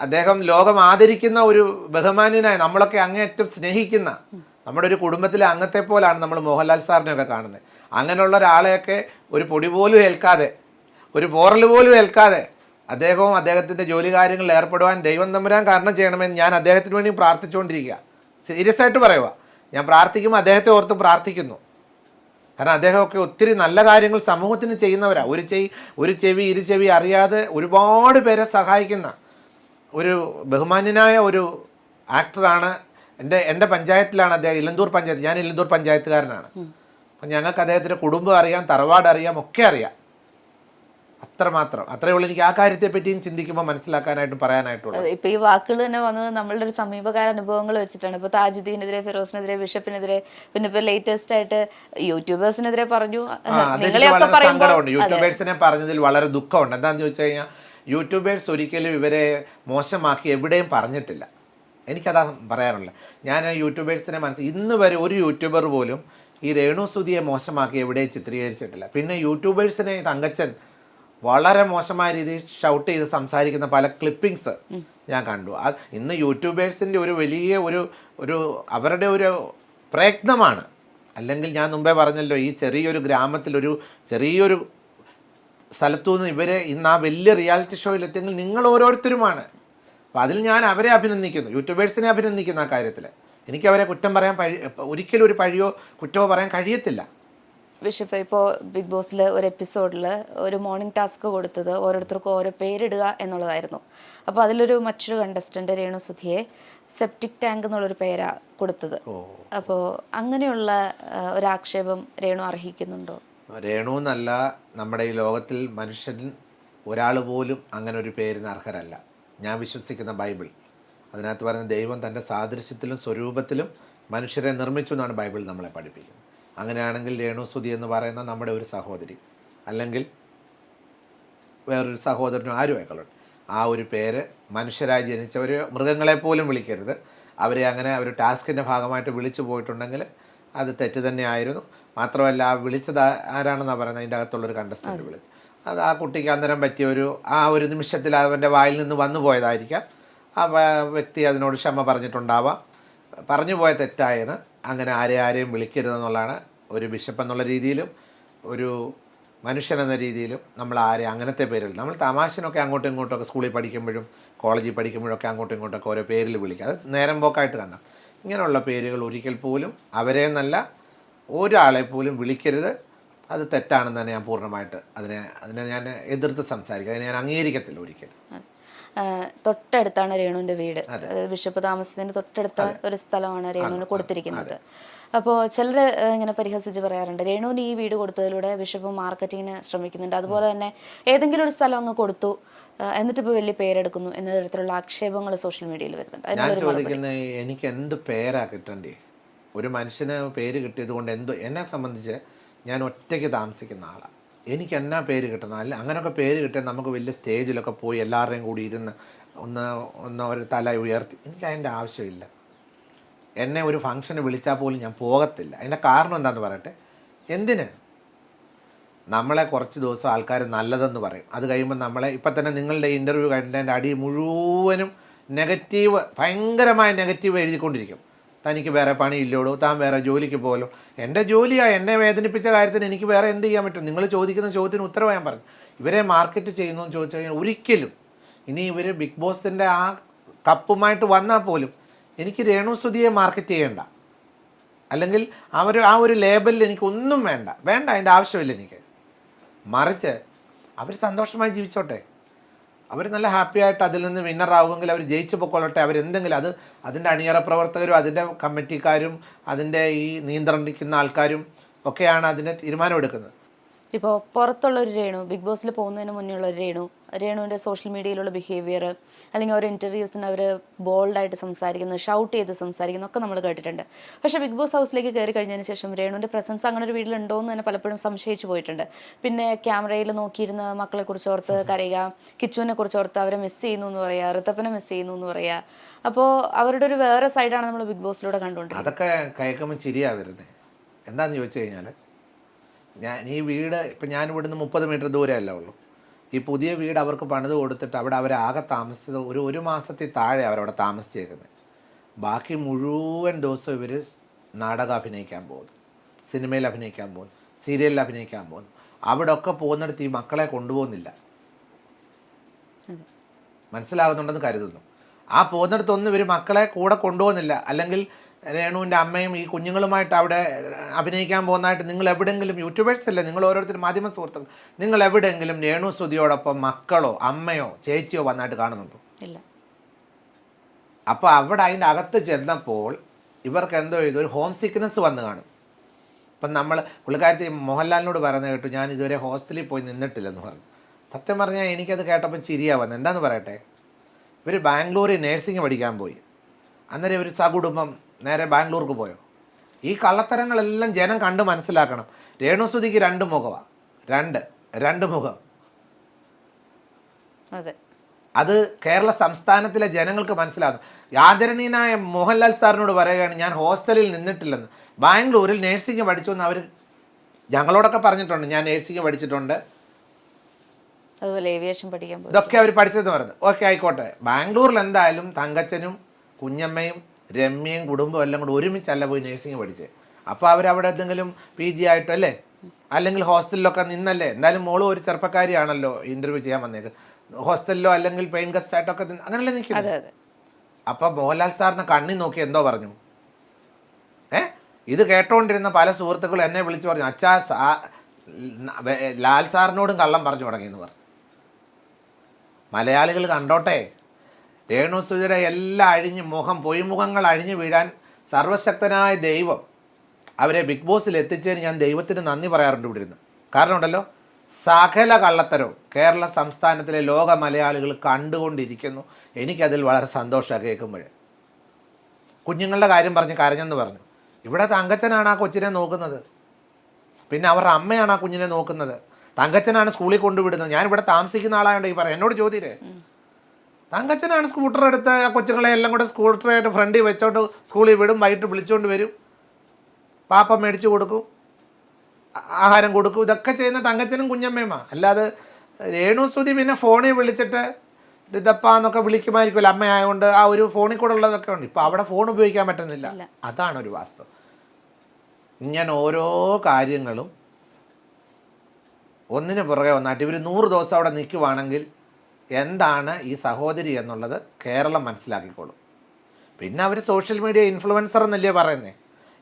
അദ്ദേഹം ലോകം ആദരിക്കുന്ന ഒരു ബഹുമാന്യനായ നമ്മളൊക്കെ അങ്ങേയറ്റം സ്നേഹിക്കുന്ന നമ്മുടെ ഒരു കുടുംബത്തിലെ അംഗത്തെ പോലാണ് നമ്മൾ മോഹൻലാൽ സാറിനെയൊക്കെ കാണുന്നത്. അങ്ങനെയുള്ള ഒരാളെയൊക്കെ ഒരു പൊടി പോലും ഏൽക്കാതെ ഒരു പോറൽ പോലും ഏൽക്കാതെ അദ്ദേഹവും അദ്ദേഹത്തിന്റെ ജോലി കാര്യങ്ങളിൽ ഏർപ്പെടുവാൻ ദൈവം തമ്പുരാൻ കാരണം ചെയ്യണമെന്ന് ഞാൻ അദ്ദേഹത്തിന് വേണ്ടി പ്രാർത്ഥിച്ചുകൊണ്ടിരിക്കുക. സീരിയസ് ആയിട്ട് പറയുക ഞാൻ പ്രാർത്ഥിക്കുമ്പോൾ അദ്ദേഹത്തെ ഓർത്ത് പ്രാർത്ഥിക്കുന്നു. കാരണം അദ്ദേഹമൊക്കെ ഒത്തിരി നല്ല കാര്യങ്ങൾ സമൂഹത്തിന് ചെയ്യുന്നവരാണ് ഒരു ചെവി ഒരു ചെവി ഇരു ചെവി അറിയാതെ ഒരുപാട് പേരെ സഹായിക്കുന്ന ഒരു ബഹുമാന്യനായ ഒരു ആക്ടറാണ് എന്റെ എന്റെ പഞ്ചായത്തിലാണ് അദ്ദേഹം ഇലന്തൂർ പഞ്ചായത്ത്. ഞാൻ ഇലന്തൂർ പഞ്ചായത്തുകാരനാണ്. അപ്പം ഞങ്ങൾക്ക് അദ്ദേഹത്തിന്റെ കുടുംബം അറിയാം തറവാട് അറിയാം ഒക്കെ അറിയാം. അത്രമാത്രം. അത്രേ ഉള്ളൂ. എനിക്ക് ആ കാര്യത്തെ പറ്റിയും ചിന്തിക്കുമ്പോൾ മനസ്സിലാക്കാനായിട്ടും പറയാനായിട്ടുള്ളത് ഇപ്പൊ ഈ വാക്കുകൾ തന്നെ വന്നത് നമ്മളുടെ ഒരു സമീപകാല അനുഭവങ്ങൾ വെച്ചിട്ടാണ്. ഇപ്പൊ താജുദ്ദീനെതിരെ ഫിറോസിനെതിരെ ബിഷപ്പിനെതിരെ പിന്നെ ഇപ്പൊ ലേറ്റസ്റ്റ് ആയിട്ട് യൂട്യൂബേഴ്സിനെതിരെ പറഞ്ഞു. സങ്കടമുണ്ട്. യൂട്യൂബേഴ്സിനെ പറഞ്ഞതിൽ വളരെ ദുഃഖമുണ്ട്. എന്താണെന്ന് ചോദിച്ചു കഴിഞ്ഞാൽ യൂട്യൂബേഴ്സ് ഒരിക്കലും ഇവരെ മോശമാക്കി എവിടെയും പറഞ്ഞിട്ടില്ല. എനിക്കതാ പറയാനുള്ളത്. ഞാൻ യൂട്യൂബേഴ്സിനെ മനസ്സിൽ ഇന്ന് വരെ ഒരു യൂട്യൂബർ പോലും ഈ രേണു സുധിയെ മോശമാക്കി എവിടെയും ചിത്രീകരിച്ചിട്ടില്ല. പിന്നെ യൂട്യൂബേഴ്സിനെ തങ്കച്ചൻ വളരെ മോശമായ രീതിയിൽ ഷൗട്ട് ചെയ്ത് സംസാരിക്കുന്ന പല ക്ലിപ്പിങ്സ് ഞാൻ കണ്ടു. ഇന്ന് യൂട്യൂബേഴ്സിന്റെ ഒരു വലിയ ഒരു ഒരു അവരുടെ ഒരു പ്രയത്നമാണ്. അല്ലെങ്കിൽ ഞാൻ മുമ്പേ പറഞ്ഞല്ലോ ഈ ചെറിയൊരു ഗ്രാമത്തിലൊരു ചെറിയൊരു സ്ഥലത്തു നിന്ന് ഇവരെ ഇന്ന് ആ വലിയ റിയാലിറ്റി ഷോയിൽ എത്തിയെങ്കിൽ നിങ്ങൾ ഓരോരുത്തരുമാണ്. അപ്പോൾ അതിൽ ഞാൻ അവരെ അഭിനന്ദിക്കുന്നു യൂട്യൂബേഴ്സിനെ അഭിനന്ദിക്കുന്നു ആ കാര്യത്തിൽ എനിക്ക് അവരെ കുറ്റം പറയാൻ പഴി ഒരിക്കലും ഒരു പഴിയോ കുറ്റമോ പറയാൻ കഴിയത്തില്ല. ബിഷപ്പ് ഇപ്പോൾ ബിഗ് ബോസിൽ ഒരു എപ്പിസോഡിൽ ഒരു മോർണിംഗ് ടാസ്ക് കൊടുത്തത് ഓരോരുത്തർക്കും ഓരോ പേരിടുക എന്നുള്ളതായിരുന്നു. അപ്പോൾ അതിലൊരു മറ്റൊരു കണ്ടസ്റ്റന്റ് രേണു സുധിയെ സെപ്റ്റിക് ടാങ്ക് എന്നുള്ളൊരു പേരാ കൊടുത്തത്. അപ്പോൾ അങ്ങനെയുള്ള ഒരാക്ഷേപം ഒരു ആക്ഷേപം രേണു അർഹിക്കുന്നുണ്ടോ? രേണു എന്നല്ല നമ്മുടെ ഈ ലോകത്തിൽ മനുഷ്യൻ ഒരാൾ പോലും അങ്ങനെ ഒരു പേരിന് അർഹരല്ല. ഞാൻ വിശ്വസിക്കുന്ന ബൈബിൾ. അതിനകത്ത് പറയുന്ന ദൈവം തന്റെ സാദൃശ്യത്തിലും സ്വരൂപത്തിലും മനുഷ്യരെ നിർമ്മിച്ചു എന്നാണ് ബൈബിൾ നമ്മളെ പഠിപ്പിക്കുന്നത്. അങ്ങനെയാണെങ്കിൽ രേണു സ്തുതി എന്ന് പറയുന്ന നമ്മുടെ ഒരു സഹോദരി. അല്ലെങ്കിൽ വേറൊരു സഹോദരനോ ആരും ആയിക്കൊള്ളട്ടെ. ആ ഒരു പേര് മനുഷ്യരായി ജനിച്ചവർ മൃഗങ്ങളെ പോലും വിളിക്കരുത്. അവരെ അങ്ങനെ ഒരു ടാസ്കിന്റെ ഭാഗമായിട്ട് വിളിച്ചു പോയിട്ടുണ്ടെങ്കിൽ അത് തെറ്റ് തന്നെയായിരുന്നു. മാത്രമല്ല ആ വിളിച്ചത് ആരാണെന്നാണ് പറയുന്നത്? അതിന്റെ അകത്തുള്ളൊരു കണ്ടസ്റ്റന്റ് വിളിച്ചു അത് ആ കുട്ടിക്ക് അന്നേരം പറ്റിയ ഒരു ആ ഒരു നിമിഷത്തിൽ അവന്റെ വായിൽ നിന്ന് വന്നു പോയതായിരിക്കാം. ആ വ്യക്തി അതിനോട് ക്ഷമ പറഞ്ഞിട്ടുണ്ടാവാം. പറഞ്ഞു പോയ തെറ്റായത് അങ്ങനെ ആരെ ആരെയും വിളിക്കരുതെന്നുള്ളതാണ് ഒരു ബിഷപ്പ് എന്നുള്ള രീതിയിലും ഒരു മനുഷ്യൻ എന്ന രീതിയിലും നമ്മൾ ആരെ അങ്ങനത്തെ പേരിൽ നമ്മൾ തമാശനൊക്കെ അങ്ങോട്ടും ഇങ്ങോട്ടൊക്കെ സ്കൂളിൽ പഠിക്കുമ്പോഴും കോളേജിൽ പഠിക്കുമ്പോഴൊക്കെ അങ്ങോട്ടും ഇങ്ങോട്ടൊക്കെ ഓരോ പേരിൽ വിളിക്കുക അത് നേരം പോക്കായിട്ട് കണ്ട ഇങ്ങനെയുള്ള പേരുകൾ ഒരിക്കൽ പോലും അവരെ എന്നല്ല ഒരാളെ പോലും വിളിക്കരുത്. അത് തെറ്റാണെന്ന് തന്നെ ഞാൻ പൂർണമായിട്ട് അതിനെ അതിനെ ഞാൻ എതിർത്ത് സംസാരിക്കുക അതിനെ ഞാൻ അംഗീകരിക്കത്തില്ല ഒരിക്കലും. തൊട്ടടുത്താണ് രേണുവിന്റെ വീട്. ബിഷപ്പ് താമസത്തിന്റെ തൊട്ടടുത്ത ഒരു സ്ഥലമാണ് രേണുവിന് കൊടുത്തിരിക്കുന്നത്. അപ്പോൾ ചിലർ ഇങ്ങനെ പരിഹസിച്ച് പറയാറുണ്ട് രേണുവിന് ഈ വീട് കൊടുത്തതിലൂടെ ബിഷപ്പ് മാർക്കറ്റിങ്ങിന് ശ്രമിക്കുന്നുണ്ട്. അതുപോലെ തന്നെ ഏതെങ്കിലും ഒരു സ്ഥലം അങ്ങ് കൊടുത്തു എന്നിട്ട് ഇപ്പോൾ വലിയ പേരെടുക്കുന്നു എന്ന തരത്തിലുള്ള ആക്ഷേപങ്ങൾ സോഷ്യൽ മീഡിയയിൽ വരുന്നുണ്ട്. ഞാൻ ചോദിക്കുന്നത് എനിക്ക് എന്ത് പേരാ കിട്ടണ്ടേ? ഒരു മനുഷ്യന് പേര് കിട്ടിയത് കൊണ്ട് എന്തോ എന്നെ സംബന്ധിച്ച് ഞാൻ ഒറ്റയ്ക്ക് താമസിക്കുന്ന ആളാണ് എനിക്ക് എന്നാ പേര് കിട്ടണം അല്ല അങ്ങനെയൊക്കെ പേര് കിട്ടിയാൽ നമുക്ക് വലിയ സ്റ്റേജിലൊക്കെ പോയി എല്ലാവരുടെയും കൂടി ഇരുന്ന് ഒന്ന് ഒന്ന് ഒരു തല ഉയർത്തി. എനിക്ക് അതിന്റെ ആവശ്യമില്ല. എന്നെ ഒരു ഫംഗ്ഷന് വിളിച്ചാൽ പോലും ഞാൻ പോകത്തില്ല. അതിന്റെ കാരണം എന്താണെന്ന് പറയട്ടെ? എന്തിന്? നമ്മളെ കുറച്ച് ദിവസം ആൾക്കാർ നല്ലതെന്ന് പറയും. അത് കഴിയുമ്പോൾ നമ്മളെ ഇപ്പം തന്നെ നിങ്ങളുടെ ഇന്റർവ്യൂ കഴിഞ്ഞതിന്റെ അടി മുഴുവനും നെഗറ്റീവ് ഭയങ്കരമായ നെഗറ്റീവ് എഴുതിക്കൊണ്ടിരിക്കും. തനിക്ക് വേറെ പണിയില്ലോടോ? താൻ വേറെ ജോലിക്ക് പോകലോ? എന്റെ ജോലിയാണ് എന്നെ വേദനിപ്പിച്ച കാര്യത്തിന് എനിക്ക് വേറെ എന്ത് ചെയ്യാൻ പറ്റും? നിങ്ങൾ ചോദിക്കുന്ന ചോദ്യത്തിന് ഉത്തരവ് ഞാൻ പറഞ്ഞു ഇവരെ മാർക്കറ്റ് ചെയ്യുന്നു എന്ന് ചോദിച്ചു കഴിഞ്ഞാൽ ഒരിക്കലും. ഇനി ഇവർ ബിഗ് ബോസിന്റെ ആ കപ്പുമായിട്ട് വന്നാൽ പോലും എനിക്ക് രേണുസുതിയെ മാർക്കറ്റ് ചെയ്യേണ്ട. അല്ലെങ്കിൽ അവർ ആ ഒരു ലേബലിൽ എനിക്കൊന്നും വേണ്ട. വേണ്ട അതിന്റെ ആവശ്യമില്ല എനിക്ക്. മറിച്ച് അവർ സന്തോഷമായി ജീവിച്ചോട്ടെ. അവർ നല്ല ഹാപ്പി ആയിട്ട് അതിൽ നിന്ന് വിന്നർ ആവുമെങ്കിൽ അവർ ജയിച്ചു പൊക്കോളട്ടെ. അവരെന്തെങ്കിലും അത് അതിന്റെ അണിയറ പ്രവർത്തകരും അതിന്റെ കമ്മിറ്റിക്കാരും അതിന്റെ ഈ നിയന്ത്രണിക്കുന്ന ആൾക്കാരും ഒക്കെയാണ് അതിന് തീരുമാനമെടുക്കുന്നത്. ഇപ്പോൾ പുറത്തുള്ള ഒരു രേണു ബിഗ് ബോസിൽ പോകുന്നതിന് മുന്നേ ഒരു രേണു രേണുവിന്റെ സോഷ്യൽ മീഡിയയിലുള്ള ബിഹേവിയർ അല്ലെങ്കിൽ ഓരോ ഇന്റർവ്യൂസിന് അവർ ബോൾഡായിട്ട് സംസാരിക്കുന്നത് ഷൗട്ട് ചെയ്ത് സംസാരിക്കുന്നു ഒക്കെ നമ്മൾ കേട്ടിട്ടുണ്ട്. പക്ഷേ ബിഗ് ബോസ് ഹൗസിലേക്ക് കയറി കഴിഞ്ഞതിന് ശേഷം രേണുവിന്റെ പ്രസൻസ് അങ്ങനെ ഒരു വീട്ടിലുണ്ടോ എന്ന് തന്നെ പലപ്പോഴും സംശയിച്ചു പോയിട്ടുണ്ട്. പിന്നെ ക്യാമറയിൽ നോക്കിയിരുന്ന മക്കളെ കുറിച്ച് ഓർത്ത് കരയുക കിച്ചുവിനെ കുറിച്ച് ഓർത്ത് അവരെ മിസ് ചെയ്യുന്നു എന്ന് പറയുക ഋത്തപ്പനെ മിസ് ചെയ്യുന്നു എന്ന് പറയുക. അപ്പോൾ അവരുടെ ഒരു വേറെ സൈഡാണ് നമ്മൾ ബിഗ് ബോസിലൂടെ കണ്ടുകൊണ്ടിരിക്കുന്നത്. അതൊക്കെ കയക്കുമ്പോൾ ചിരിയാവരുത് എന്താണെന്ന് ചോദിച്ചു കഴിഞ്ഞാൽ ഞാൻ ഈ വീട് ഇപ്പം ഞാൻ ഇവിടുന്ന് മുപ്പത് മീറ്റർ ദൂരമല്ല ഉള്ളൂ. ഈ പുതിയ വീട് അവർക്ക് പണിത് കൊടുത്തിട്ട് അവിടെ അവർ ആകെ താമസിച്ചത് ഒരു ഒരു മാസത്തിൽ താഴെ അവരവിടെ താമസിച്ചേക്കുന്നത് ബാക്കി മുഴുവൻ ദിവസം ഇവർ നാടകം അഭിനയിക്കാൻ പോകുന്നു. സിനിമയിൽ അഭിനയിക്കാൻ പോകുന്നു. സീരിയലിൽ അഭിനയിക്കാൻ പോകുന്നു. അവിടെ ഒക്കെ പോകുന്നിടത്ത് ഈ മക്കളെ കൊണ്ടുപോകുന്നില്ല. മനസ്സിലാകുന്നുണ്ടെന്ന് കരുതുന്നു. ആ പോകുന്നിടത്തൊന്നും ഇവർ മക്കളെ കൂടെ കൊണ്ടുപോകുന്നില്ല. അല്ലെങ്കിൽ രേണുവിന്റെ അമ്മയും ഈ കുഞ്ഞുങ്ങളുമായിട്ട് അവിടെ അഭിനയിക്കാൻ പോകുന്നതായിട്ട് നിങ്ങൾ എവിടെയെങ്കിലും യൂട്യൂബേഴ്സ് അല്ലേ? നിങ്ങൾ ഓരോരുത്തരും മാധ്യമ സുഹൃത്തുക്കൾ. നിങ്ങൾ എവിടെയെങ്കിലും രേണു സ്തുതിയോടൊപ്പം മക്കളോ അമ്മയോ ചേച്ചിയോ വന്നായിട്ട് കാണുന്നുണ്ടോ? ഇല്ല. അപ്പോൾ അവിടെ അതിന്റെ അകത്ത് ചെന്നപ്പോൾ ഇവർക്ക് എന്തോ ഒരു ഹോം സിക്നസ് വന്ന് കാണും. ഇപ്പം നമ്മൾ പുള്ളിക്കാരത്തി മോഹൻലാലിനോട് പറഞ്ഞു കേട്ടു ഞാൻ ഇതുവരെ ഹോസ്റ്റലിൽ പോയി നിന്നിട്ടില്ലെന്ന് പറഞ്ഞു. സത്യം പറഞ്ഞാൽ എനിക്കത് കേട്ടപ്പോൾ ചിരിയാ വന്നത് എന്താന്ന് പറയട്ടെ? ഇവർ ബാംഗ്ലൂരിൽ നേഴ്സിംഗ് പഠിക്കാൻ പോയി. അന്നേരം ഒരു സകുടുംബം നേരെ ബാംഗ്ലൂർക്ക് പോയോ? ഈ കള്ളത്തരങ്ങളെല്ലാം ജനം കണ്ട് മനസ്സിലാക്കണം. രേണുസുതിക്ക് രണ്ട് മുഖമാണ് രണ്ട്. രണ്ട് മുഖം. അതെ. കേരള സംസ്ഥാനത്തിലെ ജനങ്ങൾക്ക് മനസ്സിലാകും. ആദരണീയനായ മോഹൻലാൽ സാറിനോട് പറയുകയാണ് ഞാൻ ഹോസ്റ്റലിൽ നിന്നിട്ടില്ലെന്ന്. ബാംഗ്ലൂരിൽ നേഴ്സിംഗ് പഠിച്ചു എന്ന് അവർ ഞങ്ങളോടൊക്കെ പറഞ്ഞിട്ടുണ്ട്. ഞാൻ നേഴ്സിംഗ് പഠിച്ചിട്ടുണ്ട്. അതുപോലെ ഏവിയേഷൻ പഠിക്കാൻ ഇതൊക്കെ അവർ പഠിച്ചതെന്ന് പറയുന്നത് ഓക്കെ ആയിക്കോട്ടെ. ബാംഗ്ലൂരിൽ എന്തായാലും തങ്കച്ചനും കുഞ്ഞമ്മയും രമ്യയും കുടുംബവും എല്ലാം കൂടെ ഒരുമിച്ചല്ല പോയി നേഴ്സിംഗ് പഠിച്ചത് അപ്പോൾ അവിടെ എന്തെങ്കിലും പി ജി ആയിട്ടല്ലേ അല്ലെങ്കിൽ ഹോസ്റ്റലിലൊക്കെ നിന്നല്ലേ? എന്തായാലും മോളും ഒരു ചെറുപ്പക്കാരിയാണല്ലോ ഇന്റർവ്യൂ ചെയ്യാൻ വന്നേക്ക്. ഹോസ്റ്റലിലോ അല്ലെങ്കിൽ പെയിൻ ഗസ്റ്റ് ആയിട്ടൊക്കെ അങ്ങനെയല്ലേ നിൽക്കുന്നത് അതെ അപ്പോൾ മോഹൻലാൽ സാറിനെ കണ്ണി നോക്കി എന്തോ പറഞ്ഞു. ഏ? ഇത് കേട്ടോണ്ടിരുന്ന പല സുഹൃത്തുക്കളും എന്നെ വിളിച്ചു പറഞ്ഞു അച്ഛാ സാ ലാൽ സാറിനോടും കള്ളം പറഞ്ഞു തുടങ്ങിയെന്ന് പറഞ്ഞു. മലയാളികൾ കണ്ടോട്ടെ? രേണുസുതിയുടെ എല്ലാം അഴിഞ്ഞ് മുഖം പൊയ്മുഖങ്ങൾ അഴിഞ്ഞു വീഴാൻ സർവശക്തനായ ദൈവം അവരെ ബിഗ് ബോസിൽ എത്തിച്ചതിന് ഞാൻ ദൈവത്തിന് നന്ദി പറയാറുണ്ട് ഇവിടെ ഇരുന്ന് കാരണം ഉണ്ടല്ലോ സകല കള്ളത്തരവും കേരള സംസ്ഥാനത്തിലെ ലോക മലയാളികൾ കണ്ടുകൊണ്ടിരിക്കുന്നു. എനിക്കതിൽ വളരെ സന്തോഷമാണ് കേൾക്കുമ്പോൾ കുഞ്ഞുങ്ങളുടെ കാര്യം പറഞ്ഞ് കരഞ്ഞെന്ന് പറഞ്ഞു. ഇവിടെ തങ്കച്ചനാണ് ആ കൊച്ചിനെ നോക്കുന്നത്. പിന്നെ അവരുടെ അമ്മയാണ് ആ കുഞ്ഞിനെ നോക്കുന്നത്. തങ്കച്ചനാണ് സ്കൂളിൽ കൊണ്ടുവിടുന്നത്. ഞാൻ ഇവിടെ താമസിക്കുന്ന ആളായോണ്ട് ഈ പറയാം എന്നോട് ചോദ്യരേ തങ്കച്ചനാണ് സ്കൂട്ടർ എടുത്ത് ആ കൊച്ചുങ്ങളെ എല്ലാം കൂടെ സ്കൂട്ടറായിട്ട് ഫ്രണ്ടിൽ വെച്ചോണ്ട് സ്കൂളിൽ വിടും വൈകിട്ട് വിളിച്ചുകൊണ്ട് വരും. പാപ്പ മേടിച്ചു കൊടുക്കും ആഹാരം കൊടുക്കും. ഇതൊക്കെ ചെയ്യുന്ന തങ്കച്ചനും കുഞ്ഞമ്മയുമാ. അല്ലാതെ രേണുസുതി പിന്നെ ഫോണിൽ വിളിച്ചിട്ട് ഇതപ്പ എന്നൊക്കെ വിളിക്കുമായിരിക്കുമല്ലോ അമ്മയായതുകൊണ്ട് ആ ഒരു ഫോണിൽ കൂടെ ഉള്ളതൊക്കെ ഉണ്ട്. ഇപ്പം അവിടെ ഫോൺ ഉപയോഗിക്കാൻ പറ്റുന്നില്ല. അതാണ് ഒരു വാസ്തവം. ഇങ്ങനെ ഓരോ കാര്യങ്ങളും ഒന്നിന് പുറകെ ഒന്നായിട്ട് ഇവർ നൂറ് ദിവസം അവിടെ നിൽക്കുവാണെങ്കിൽ എന്താണ് ഈ സഹോദരി എന്നുള്ളത് കേരളം മനസ്സിലാക്കിക്കോളും. പിന്നെ അവർ സോഷ്യൽ മീഡിയ ഇൻഫ്ലുവൻസർ എന്നല്ലേ പറയുന്നത്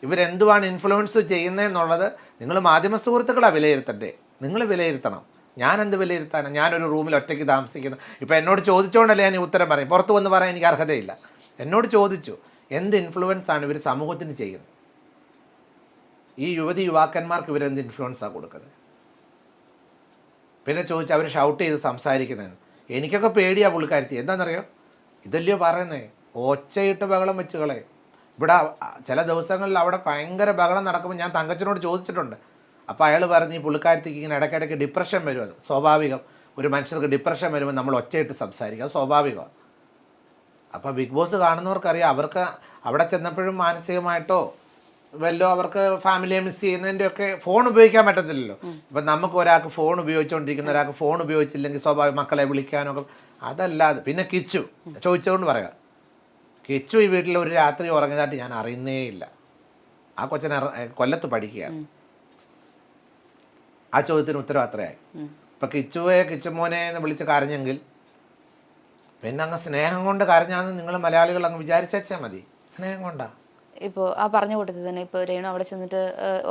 ഇവരെന്തുവാണ് ഇൻഫ്ലുവൻസ് ചെയ്യുന്നത് എന്നുള്ളത് നിങ്ങൾ മാധ്യമ സുഹൃത്തുക്കളാണ് വിലയിരുത്തണ്ടേ? നിങ്ങൾ വിലയിരുത്തണം. ഞാൻ എന്ത് വിലയിരുത്താനാണ് ഞാനൊരു റൂമിൽ ഒറ്റയ്ക്ക് താമസിക്കുന്നു. ഇപ്പോൾ എന്നോട് ചോദിച്ചുകൊണ്ടല്ലേ ഞാൻ ഉത്തരം പറയും. പുറത്ത് വന്ന് പറയാൻ എനിക്ക് അർഹതയില്ല. എന്നോട് ചോദിച്ചു എന്ത് ഇൻഫ്ലുവൻസ് ആണ് ഇവർ സമൂഹത്തിന് ചെയ്യുന്നത്? ഈ യുവതി യുവാക്കന്മാർക്ക് ഇവരെന്ത് ഇൻഫ്ലുവൻസാണ് കൊടുക്കുന്നത്? പിന്നെ ചോദിച്ചു അവർ ഷൗട്ട് ചെയ്ത് സംസാരിക്കുന്നതെന്ന് എനിക്കൊക്കെ പേടിയാ പുള്ളിക്കാരത്തി. എന്താണെന്നറിയോ ഇതല്ലയോ പറയുന്നേ. ഒച്ചയിട്ട് ബഹളം വെച്ച് കളെ. ഇവിടെ ചില ദിവസങ്ങളിൽ അവിടെ ഭയങ്കര ബഹളം നടക്കുമ്പോൾ ഞാൻ തങ്കച്ചനോട് ചോദിച്ചിട്ടുണ്ട്. അപ്പോൾ അയാൾ പറഞ്ഞ് ഈ പുള്ളിക്കാരത്തിക്ക് ഇങ്ങനെ ഇടയ്ക്കിടയ്ക്ക് ഡിപ്രഷൻ വരും അത്. സ്വാഭാവികം. ഒരു മനുഷ്യർക്ക് ഡിപ്രഷൻ വരുമ്പോൾ നമ്മൾ ഒച്ചയിട്ട് സംസാരിക്കുക അത് സ്വാഭാവികമാണ് അപ്പോൾ ബിഗ് ബോസ് കാണുന്നവർക്കറിയാം. അവർക്ക് അവിടെ ചെന്നപ്പോഴും മാനസികമായിട്ടോ വല്ലോ അവർക്ക് ഫാമിലിയെ മിസ് ചെയ്യുന്നതിന്റെ ഒക്കെ ഫോൺ ഉപയോഗിക്കാൻ പറ്റത്തില്ലല്ലോ. ഇപ്പം നമുക്ക് ഒരാൾക്ക് ഫോൺ ഉപയോഗിച്ചുകൊണ്ടിരിക്കുന്ന ഒരാൾക്ക് ഫോൺ ഉപയോഗിച്ചില്ലെങ്കിൽ സ്വാഭാവിക മക്കളെ വിളിക്കാനൊക്കെ അതല്ലാതെ. പിന്നെ കിച്ചു. ചോദിച്ചുകൊണ്ട് പറയാം. കിച്ചു ഈ വീട്ടിൽ ഒരു രാത്രി ഉറങ്ങിയതായിട്ട് ഞാൻ അറിയുന്നേ ഇല്ല. ആ കൊച്ചൻ കൊല്ലത്ത് പഠിക്കുകയാണ്. ആ ചോദ്യത്തിന് ഉത്തരം അത്രയായി. ഇപ്പം കിച്ചുവെ കിച്ചുമോനെ എന്ന് വിളിച്ച് കരഞ്ഞെങ്കിൽ പിന്നെ അങ്ങ് സ്നേഹം കൊണ്ട് കരഞ്ഞാന്ന് നിങ്ങൾ മലയാളികൾ അങ്ങ് വിചാരിച്ചാൽ മതി. സ്നേഹം കൊണ്ടാ. ഇപ്പോൾ ആ പറഞ്ഞു കൂട്ടത്തിൽ തന്നെ ഇപ്പോൾ രേണു അവിടെ ചെന്നിട്ട്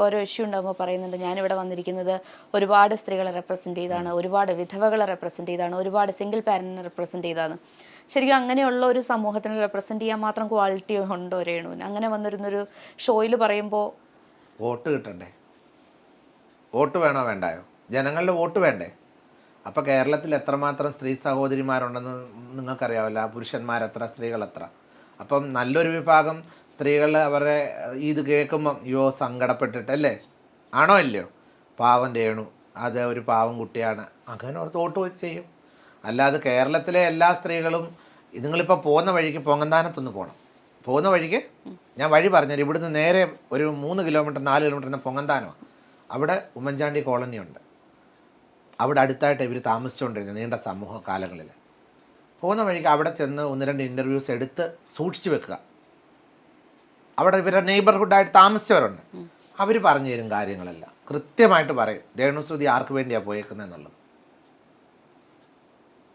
ഓരോ ഇഷ്യൂ ഉണ്ടാകുമ്പോൾ പറയുന്നുണ്ട് ഞാനിവിടെ വന്നിരിക്കുന്നത് ഒരുപാട് സ്ത്രീകളെ റെപ്രസെന്റ് ചെയ്താണ് ഒരുപാട് വിധവകളെ റെപ്രസെന്റ് ചെയ്താണ് ഒരുപാട് സിംഗിൾ പാരന്റിനെ റെപ്രസെന്റ് ചെയ്താണ്. ശരിക്കും അങ്ങനെയുള്ള ഒരു സമൂഹത്തിനെ റെപ്രസെന്റ് ചെയ്യാൻ മാത്രം ക്വാളിറ്റി ഉണ്ടോ രേണുവിന് അങ്ങനെ വന്നിരുന്നൊരു ഷോയിൽ പറയുമ്പോൾ വോട്ട് കിട്ടണ്ടേ? വോട്ട് വേണോ വേണ്ടായോ? ജനങ്ങളുടെ വോട്ട് വേണ്ടേ? അപ്പോൾ കേരളത്തിൽ എത്രമാത്രം സ്ത്രീ സഹോദരിമാരുണ്ടെന്ന് നിങ്ങൾക്കറിയാമല്ലോ പുരുഷന്മാരെത്ര സ്ത്രീകളെത്ര. അപ്പം നല്ലൊരു വിഭാഗം സ്ത്രീകൾ അവരെ ഇത് കേൾക്കുമ്പം അയ്യോ സങ്കടപ്പെട്ടിട്ട് അല്ലേ ആണോ അല്ലയോ പാവം രേണു. അത് ഒരു പാവം കുട്ടിയാണ്. അങ്ങനെ ഓർത്ത് വോട്ട് വെച്ച് ചെയ്യും. അല്ലാതെ കേരളത്തിലെ എല്ലാ സ്ത്രീകളും നിങ്ങളിപ്പോൾ പോകുന്ന വഴിക്ക് പൊങ്ങന്താനത്തൊന്ന് പോകണം പോകുന്ന വഴിക്ക്? ഞാൻ വഴി പറഞ്ഞാൽ ഇവിടുന്ന് നേരെ ഒരു മൂന്ന് കിലോമീറ്റർ നാല് കിലോമീറ്റർ എന്ന പൊങ്ങന്താനമാണ് അവിടെ ഉമ്മൻചാണ്ടി കോളനി ഉണ്ട് അവിടെ അടുത്തായിട്ട് ഇവർ താമസിച്ചുകൊണ്ടിരുന്നത് നീണ്ട സമൂഹ കാലങ്ങളിൽ പോകുന്ന വഴിക്ക് അവിടെ ചെന്ന് ഒന്ന് രണ്ട് ഇന്റർവ്യൂസ് എടുത്ത് സൂക്ഷിച്ചു വെക്കുക. അവിടെ ഇവരുടെ നെയ്ബർഹുഡായിട്ട് താമസിച്ചവരുണ്ട്. അവർ പറഞ്ഞു തരും കാര്യങ്ങളെല്ലാം. കൃത്യമായിട്ട് പറയും രേണുശ്രുതി ആർക്ക് വേണ്ടിയാണ് പോയേക്കുന്നത് എന്നുള്ളത്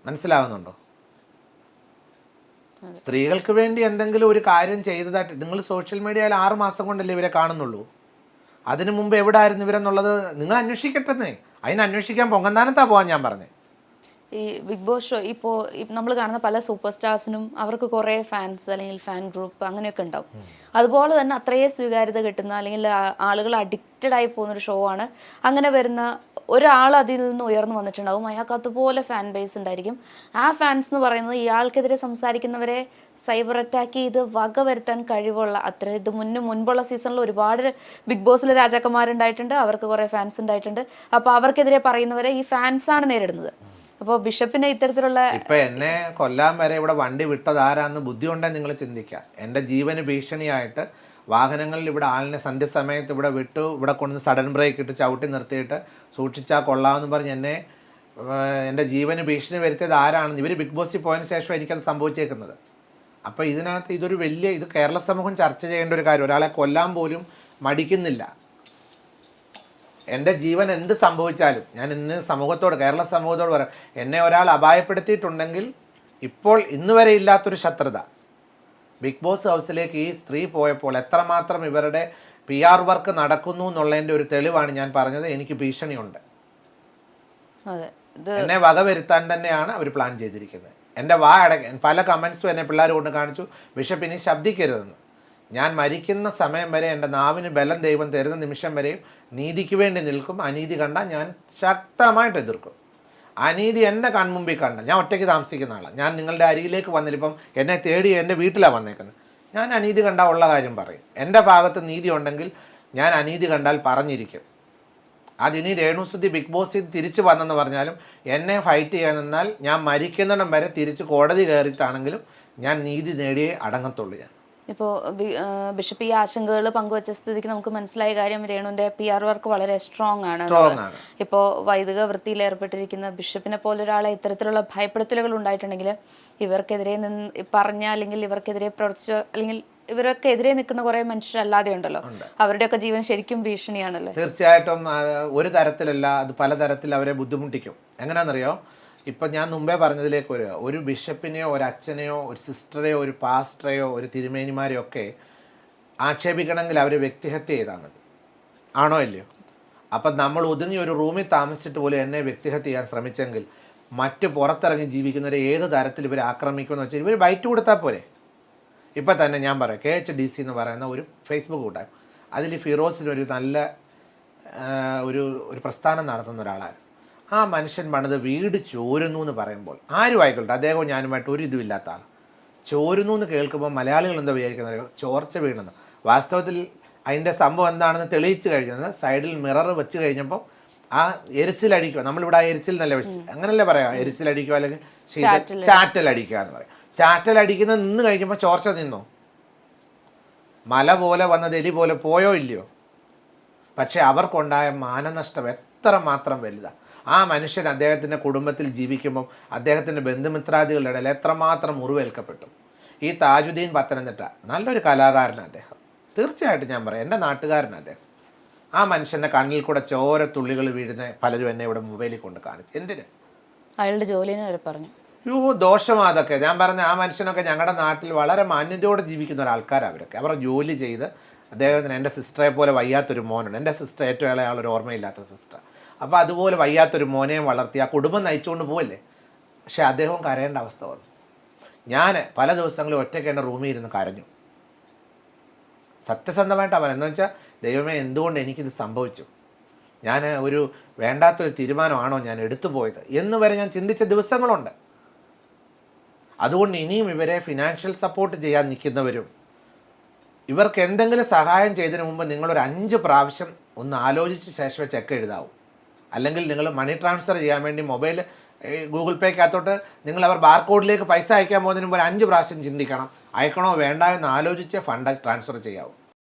മനസ്സിലാവുന്നുണ്ടോ സ്ത്രീകൾക്ക് വേണ്ടി എന്തെങ്കിലും ഒരു കാര്യം ചെയ്തതായിട്ട് നിങ്ങൾ സോഷ്യൽ മീഡിയയിൽ ആറ് മാസം കൊണ്ടല്ലേ ഇവരെ കാണുന്നുള്ളൂ? അതിനു മുമ്പ് എവിടെ ആയിരുന്നു ഇവരെന്നുള്ളത് നിങ്ങൾ അന്വേഷിക്കട്ടെന്നേ. അതിന് അന്വേഷിക്കാൻ പൊങ്ങന്താനത്താ പോകാൻ ഞാൻ പറഞ്ഞത് ഈ ബിഗ് ബോസ് ഷോ ഇപ്പോൾ നമ്മൾ കാണുന്ന പല സൂപ്പർ സ്റ്റാർസിനും അവർക്ക് കുറേ ഫാൻസ് അല്ലെങ്കിൽ ഫാൻ ഗ്രൂപ്പ് അങ്ങനെയൊക്കെ ഉണ്ടാവും. അതുപോലെ തന്നെ അത്രയേ സ്വീകാര്യത കിട്ടുന്ന അല്ലെങ്കിൽ ആളുകൾ അഡിക്റ്റഡ് ആയി പോകുന്ന ഒരു ഷോ ആണ്. അങ്ങനെ വരുന്ന ഒരാൾ അതിൽ നിന്ന് ഉയർന്നു വന്നിട്ടുണ്ടാവും. അയാൾക്ക് അതുപോലെ ഫാൻ ബേസ് ഉണ്ടായിരിക്കും. ആ ഫാൻസ് എന്ന് പറയുന്നത് ഇയാൾക്കെതിരെ സംസാരിക്കുന്നവരെ സൈബർ അറ്റാക്ക് ചെയ്ത് വക വരുത്താൻ കഴിവുള്ള അത്ര ഇത് മുന്നേ മുൻപുള്ള സീസണിൽ ഒരുപാട് ബിഗ് ബോസിലെ രാജാക്കന്മാരുണ്ടായിട്ടുണ്ട്. അവർക്ക് കുറേ ഫാൻസ് ഉണ്ടായിട്ടുണ്ട്. അപ്പോൾ അവർക്കെതിരെ പറയുന്നവരെ ഈ ഫാൻസാണ് നേരിടുന്നത്. അപ്പോൾ ബിഷപ്പിനെ ഇത്തരത്തിലുള്ള ഇപ്പൊ എന്നെ കൊല്ലാൻ വരെ ഇവിടെ വണ്ടി വിട്ടതാരാന്ന് ബുദ്ധി ഉണ്ടേ നിങ്ങൾ ചിന്തിക്കുക. എന്റെ ജീവന് ഭീഷണിയായിട്ട് വാഹനങ്ങളിൽ ഇവിടെ ആളിനെ സന്ധ്യസമയത്ത് ഇവിടെ വിട്ടു ഇവിടെ കൊണ്ടുവന്ന് സഡൻ ബ്രേക്ക് ഇട്ട് ചവിട്ടി നിർത്തിയിട്ട് സൂക്ഷിച്ചാൽ കൊള്ളാമെന്ന് പറഞ്ഞ് എന്നെ എന്റെ ജീവന് ഭീഷണി വരുത്തിയത് ആരാണെന്ന് ഇവർ ബിഗ് ബോസിൽ പോയതിന് ശേഷം എനിക്കത് സംഭവിച്ചേക്കുന്നത്. അപ്പോൾ ഇതിനകത്ത് ഇതൊരു വലിയ ഇത് കേരള സമൂഹം ചർച്ച ചെയ്യേണ്ട ഒരു കാര്യം. ഒരാളെ കൊല്ലാൻ പോലും മടിക്കുന്നില്ല. എന്റെ ജീവൻ എന്ത് സംഭവിച്ചാലും ഞാൻ ഇന്ന് സമൂഹത്തോട് കേരള സമൂഹത്തോട് പറയാം എന്നെ ഒരാൾ അപായപ്പെടുത്തിയിട്ടുണ്ടെങ്കിൽ ഇപ്പോൾ ഇന്ന് വരെ ഇല്ലാത്തൊരു ശത്രുത. ബിഗ് ബോസ് ഹൗസിലേക്ക് ഈ സ്ത്രീ പോയപ്പോൾ എത്രമാത്രം ഇവരുടെ പി ആർ വർക്ക് നടക്കുന്നു എന്നുള്ളതിന്റെ ഒരു തെളിവാണ് ഞാൻ പറഞ്ഞത്. എനിക്ക് ഭീഷണിയുണ്ട്. എന്നെ വക വരുത്താൻ തന്നെയാണ് അവർ പ്ലാൻ ചെയ്തിരിക്കുന്നത്. എന്റെ വാ അടയ്ക്കാൻ പല കമൻസും എന്നെ പിള്ളേർ കൊണ്ട് കാണിച്ചു. ബിഷപ്പ് ഇനി ശബ്ദിക്കരുതെന്ന്. ഞാൻ മരിക്കുന്ന സമയം വരെ എന്റെ നാവിന് ബലം ദൈവം തരുന്ന നിമിഷം വരെയും നീതിക്ക് വേണ്ടി നിൽക്കും. അനീതി കണ്ടാൽ ഞാൻ ശക്തമായിട്ട് എതിർക്കും. അനീതി എന്റെ കൺമുമ്പിൽ കണ്ട. ഞാൻ ഒറ്റയ്ക്ക് താമസിക്കുന്ന ആളാണ് ഞാൻ നിങ്ങളുടെ അരികിലേക്ക് വന്നിരിപ്പം എന്നെ തേടി എന്റെ വീട്ടിലാണ് വന്നേക്കുന്നത്. ഞാൻ അനീതി കണ്ടാൽ ഉള്ള കാര്യം പറയും. എന്റെ ഭാഗത്ത് നീതി ഉണ്ടെങ്കിൽ ഞാൻ അനീതി കണ്ടാൽ പറഞ്ഞിരിക്കും. അതിനി രേണുസുദ്ധി ബിഗ് ബോസിൽ തിരിച്ചു വന്നെന്ന് പറഞ്ഞാലും എന്നെ ഫൈറ്റ് ചെയ്യാൻ നിന്നാൽ ഞാൻ മരിക്കുന്നിടം വരെ തിരിച്ച് കോടതി കയറിയിട്ടാണെങ്കിലും ഞാൻ നീതി നേടിയേ അടങ്ങത്തുള്ളൂ ഞാൻ. ഇപ്പോൾ ബിഷപ്പ് ഈ ആശങ്കകൾ പങ്കുവച്ച സ്ഥിതിക്ക് നമുക്ക് മനസ്സിലായ കാര്യം രേണുവിന്റെ പി ആർ വർക്ക് വളരെ സ്ട്രോങ് ആണ്. ഇപ്പോൾ വൈദിക വൃത്തിയിൽ ഏർപ്പെട്ടിരിക്കുന്ന ബിഷപ്പിനെ പോലെ ഒരാളെ ഇത്തരത്തിലുള്ള ഭയപ്പെടുത്തലുകൾ ഉണ്ടായിട്ടുണ്ടെങ്കിൽ ഇവർക്കെതിരെ നിന്ന് പറഞ്ഞ അല്ലെങ്കിൽ ഇവർക്കെതിരെ പ്രവർത്തിച്ച അല്ലെങ്കിൽ ഇവരൊക്കെ എതിരെ നിൽക്കുന്ന കുറേ മനുഷ്യരല്ലാതെ ഉണ്ടല്ലോ. അവരുടെയൊക്കെ ജീവൻ ശരിക്കും ഭീഷണിയാണല്ലോ? തീർച്ചയായിട്ടും ഒരു തരത്തിലല്ല അത് പലതരത്തിൽ അവരെ ബുദ്ധിമുട്ടിക്കും. എങ്ങനെയാണെന്നറിയോ ഇപ്പം ഞാൻ മുമ്പേ പറഞ്ഞതിലേക്ക് വരിക. ഒരു ബിഷപ്പിനെയോ ഒരു അച്ഛനെയോ ഒരു സിസ്റ്ററെയോ ഒരു പാസ്റ്ററെയോ ഒരു തിരുമേനിമാരെയോ ഒക്കെ ആക്ഷേപിക്കണമെങ്കിൽ അവർ വ്യക്തിഹത്യ ചെയ്താൽ മതി. ആണോ ഇല്ലയോ? അപ്പം നമ്മൾ ഒതുങ്ങി ഒരു റൂമിൽ താമസിച്ചിട്ട് പോലും എന്നെ വ്യക്തിഹത്യ ചെയ്യാൻ ശ്രമിച്ചെങ്കിൽ മറ്റ് പുറത്തിറങ്ങി ജീവിക്കുന്നവരെ ഏത് തരത്തിൽ ഇവർ ആക്രമിക്കുമെന്ന് വെച്ചാൽ ഇവർ ബൈറ്റ് കൊടുത്താൽ പോരെ? ഇപ്പം തന്നെ ഞാൻ പറയാം. കെ എച്ച് ഡി സി എന്ന് പറയുന്ന ഒരു ഫേസ്ബുക്ക് കൂട്ടായ്മ. അതിൽ ഫിറോസിന് ഒരു നല്ല ഒരു ഒരു പ്രസ്ഥാനം നടത്തുന്ന ഒരാളാണ് ആ മനുഷ്യൻ പണിത് വീട് ചോരുന്നു എന്ന് പറയുമ്പോൾ ആരും ആയിക്കോട്ടെ അദ്ദേഹവും ഞാനുമായിട്ട് ഒരു ഇതുമില്ലാത്ത ആൾ ചോരുന്നു എന്ന് കേൾക്കുമ്പോൾ മലയാളികൾ എന്താ വിചാരിക്കുന്നത് ചോർച്ച വീണെന്ന് വാസ്തവത്തിൽ അതിന്റെ സംഭവം എന്താണെന്ന് തെളിയിച്ചു കഴിഞ്ഞത് സൈഡിൽ മിറർ വെച്ച് കഴിഞ്ഞപ്പോൾ ആ എരിച്ചിലടിക്കുക. നമ്മളിവിടെ ആ എരിച്ചിൽ നല്ല അങ്ങനല്ലേ പറയാം? എരിച്ചിലടിക്കുക അല്ലെങ്കിൽ ചാറ്റലടിക്കുക എന്ന് പറയാം. ചാറ്റലടിക്കുന്നത് നിന്ന് കഴിഞ്ഞപ്പോൾ ചോർച്ച നിന്നോ? മല പോലെ വന്നത് എലി പോലെ പോയോ ഇല്ലയോ? പക്ഷെ അവർക്കുണ്ടായ മാനനഷ്ടം എത്ര മാത്രം വലുതാണ് ആ മനുഷ്യൻ അദ്ദേഹത്തിന്റെ കുടുംബത്തിൽ ജീവിക്കുമ്പം അദ്ദേഹത്തിന്റെ ബന്ധുമിത്രാദികളുടെ ഇടയിൽ എത്രമാത്രം മുറിവേൽക്കപ്പെട്ടു. ഈ താജുദ്ദീൻ പത്തനംതിട്ട നല്ലൊരു കലാകാരനാണ് അദ്ദേഹം. തീർച്ചയായിട്ടും ഞാൻ പറയാം എന്റെ നാട്ടുകാരനാണ് അദ്ദേഹം. ആ മനുഷ്യന്റെ കണ്ണിൽ കൂടെ ചോര തുള്ളികൾ വീഴുന്ന പലരും എന്നെ ഇവിടെ മൊബൈലിൽ കൊണ്ട് കാണിച്ചു. എന്തിന്? അയാളുടെ ജോലിനെ അവർ പറഞ്ഞു. യോ ദോഷമാ അതൊക്കെ ഞാൻ പറഞ്ഞ ആ മനുഷ്യനൊക്കെ ഞങ്ങളുടെ നാട്ടിൽ വളരെ മാന്യതയോടെ ജീവിക്കുന്ന ഒരാൾക്കാരാണ് അവരൊക്കെ. അവർ ജോലി ചെയ്ത് അദ്ദേഹത്തിന് എന്റെ സിസ്റ്ററെ പോലെ വയ്യാത്തൊരു മോനുണ്ട്. എന്റെ സിസ്റ്റർ ഏറ്റവും ഇളയാളൊരു ഓർമ്മയില്ലാത്ത സിസ്റ്റർ. അപ്പോൾ അതുപോലെ വയ്യാത്തൊരു മോനെ വളർത്തി ആ കുടുംബം നയിച്ചുകൊണ്ട് പോവല്ലേ? പക്ഷേ അദ്ദേഹം കരയേണ്ട അവസ്ഥ വന്നു. ഞാൻ പല ദിവസങ്ങളും ഒറ്റയ്ക്ക് എന്റെ റൂമിൽ ഇരുന്ന് കരഞ്ഞു. സത്യസന്ധമായിട്ട് അവൻ എന്ന് വെച്ചാൽ ദൈവമേ എന്തുകൊണ്ട് എനിക്കിത് സംഭവിച്ചു? ഞാൻ ഒരു വേണ്ടാത്തൊരു തീരുമാനമാണോ ഞാൻ എടുത്തു പോയത്? എന്ന് വരെ ഞാൻ ചിന്തിച്ച ദിവസങ്ങളുണ്ട്. അതുകൊണ്ട് ഇനിയും ഇവരെ ഫിനാൻഷ്യൽ സപ്പോർട്ട് ചെയ്യാൻ നിൽക്കുന്നവരും ഇവർക്ക് എന്തെങ്കിലും സഹായം ചെയ്തതിന് മുമ്പ് നിങ്ങളൊരു അഞ്ച് പ്രാവശ്യം ഒന്ന് ആലോചിച്ച ശേഷമേ ചെക്ക് എഴുതാവൂ. അല്ലെങ്കിൽ നിങ്ങൾ മണി ട്രാൻസ്ഫർ ചെയ്യാൻ വേണ്ടി മൊബൈൽ ഗൂഗിൾ പേക്കകത്തോട്ട് നിങ്ങൾ അവർ ബാർകോഡിലേക്ക് പൈസ അയക്കാൻ പോകുന്നതിന് മുമ്പ് അഞ്ച് പ്രാവശ്യം ചിന്തിക്കണം. അയക്കണോ വേണ്ട എന്ന് ആലോചിച്ച് ഫണ്ട് ട്രാൻസ്ഫർ ചെയ്യാവൂ.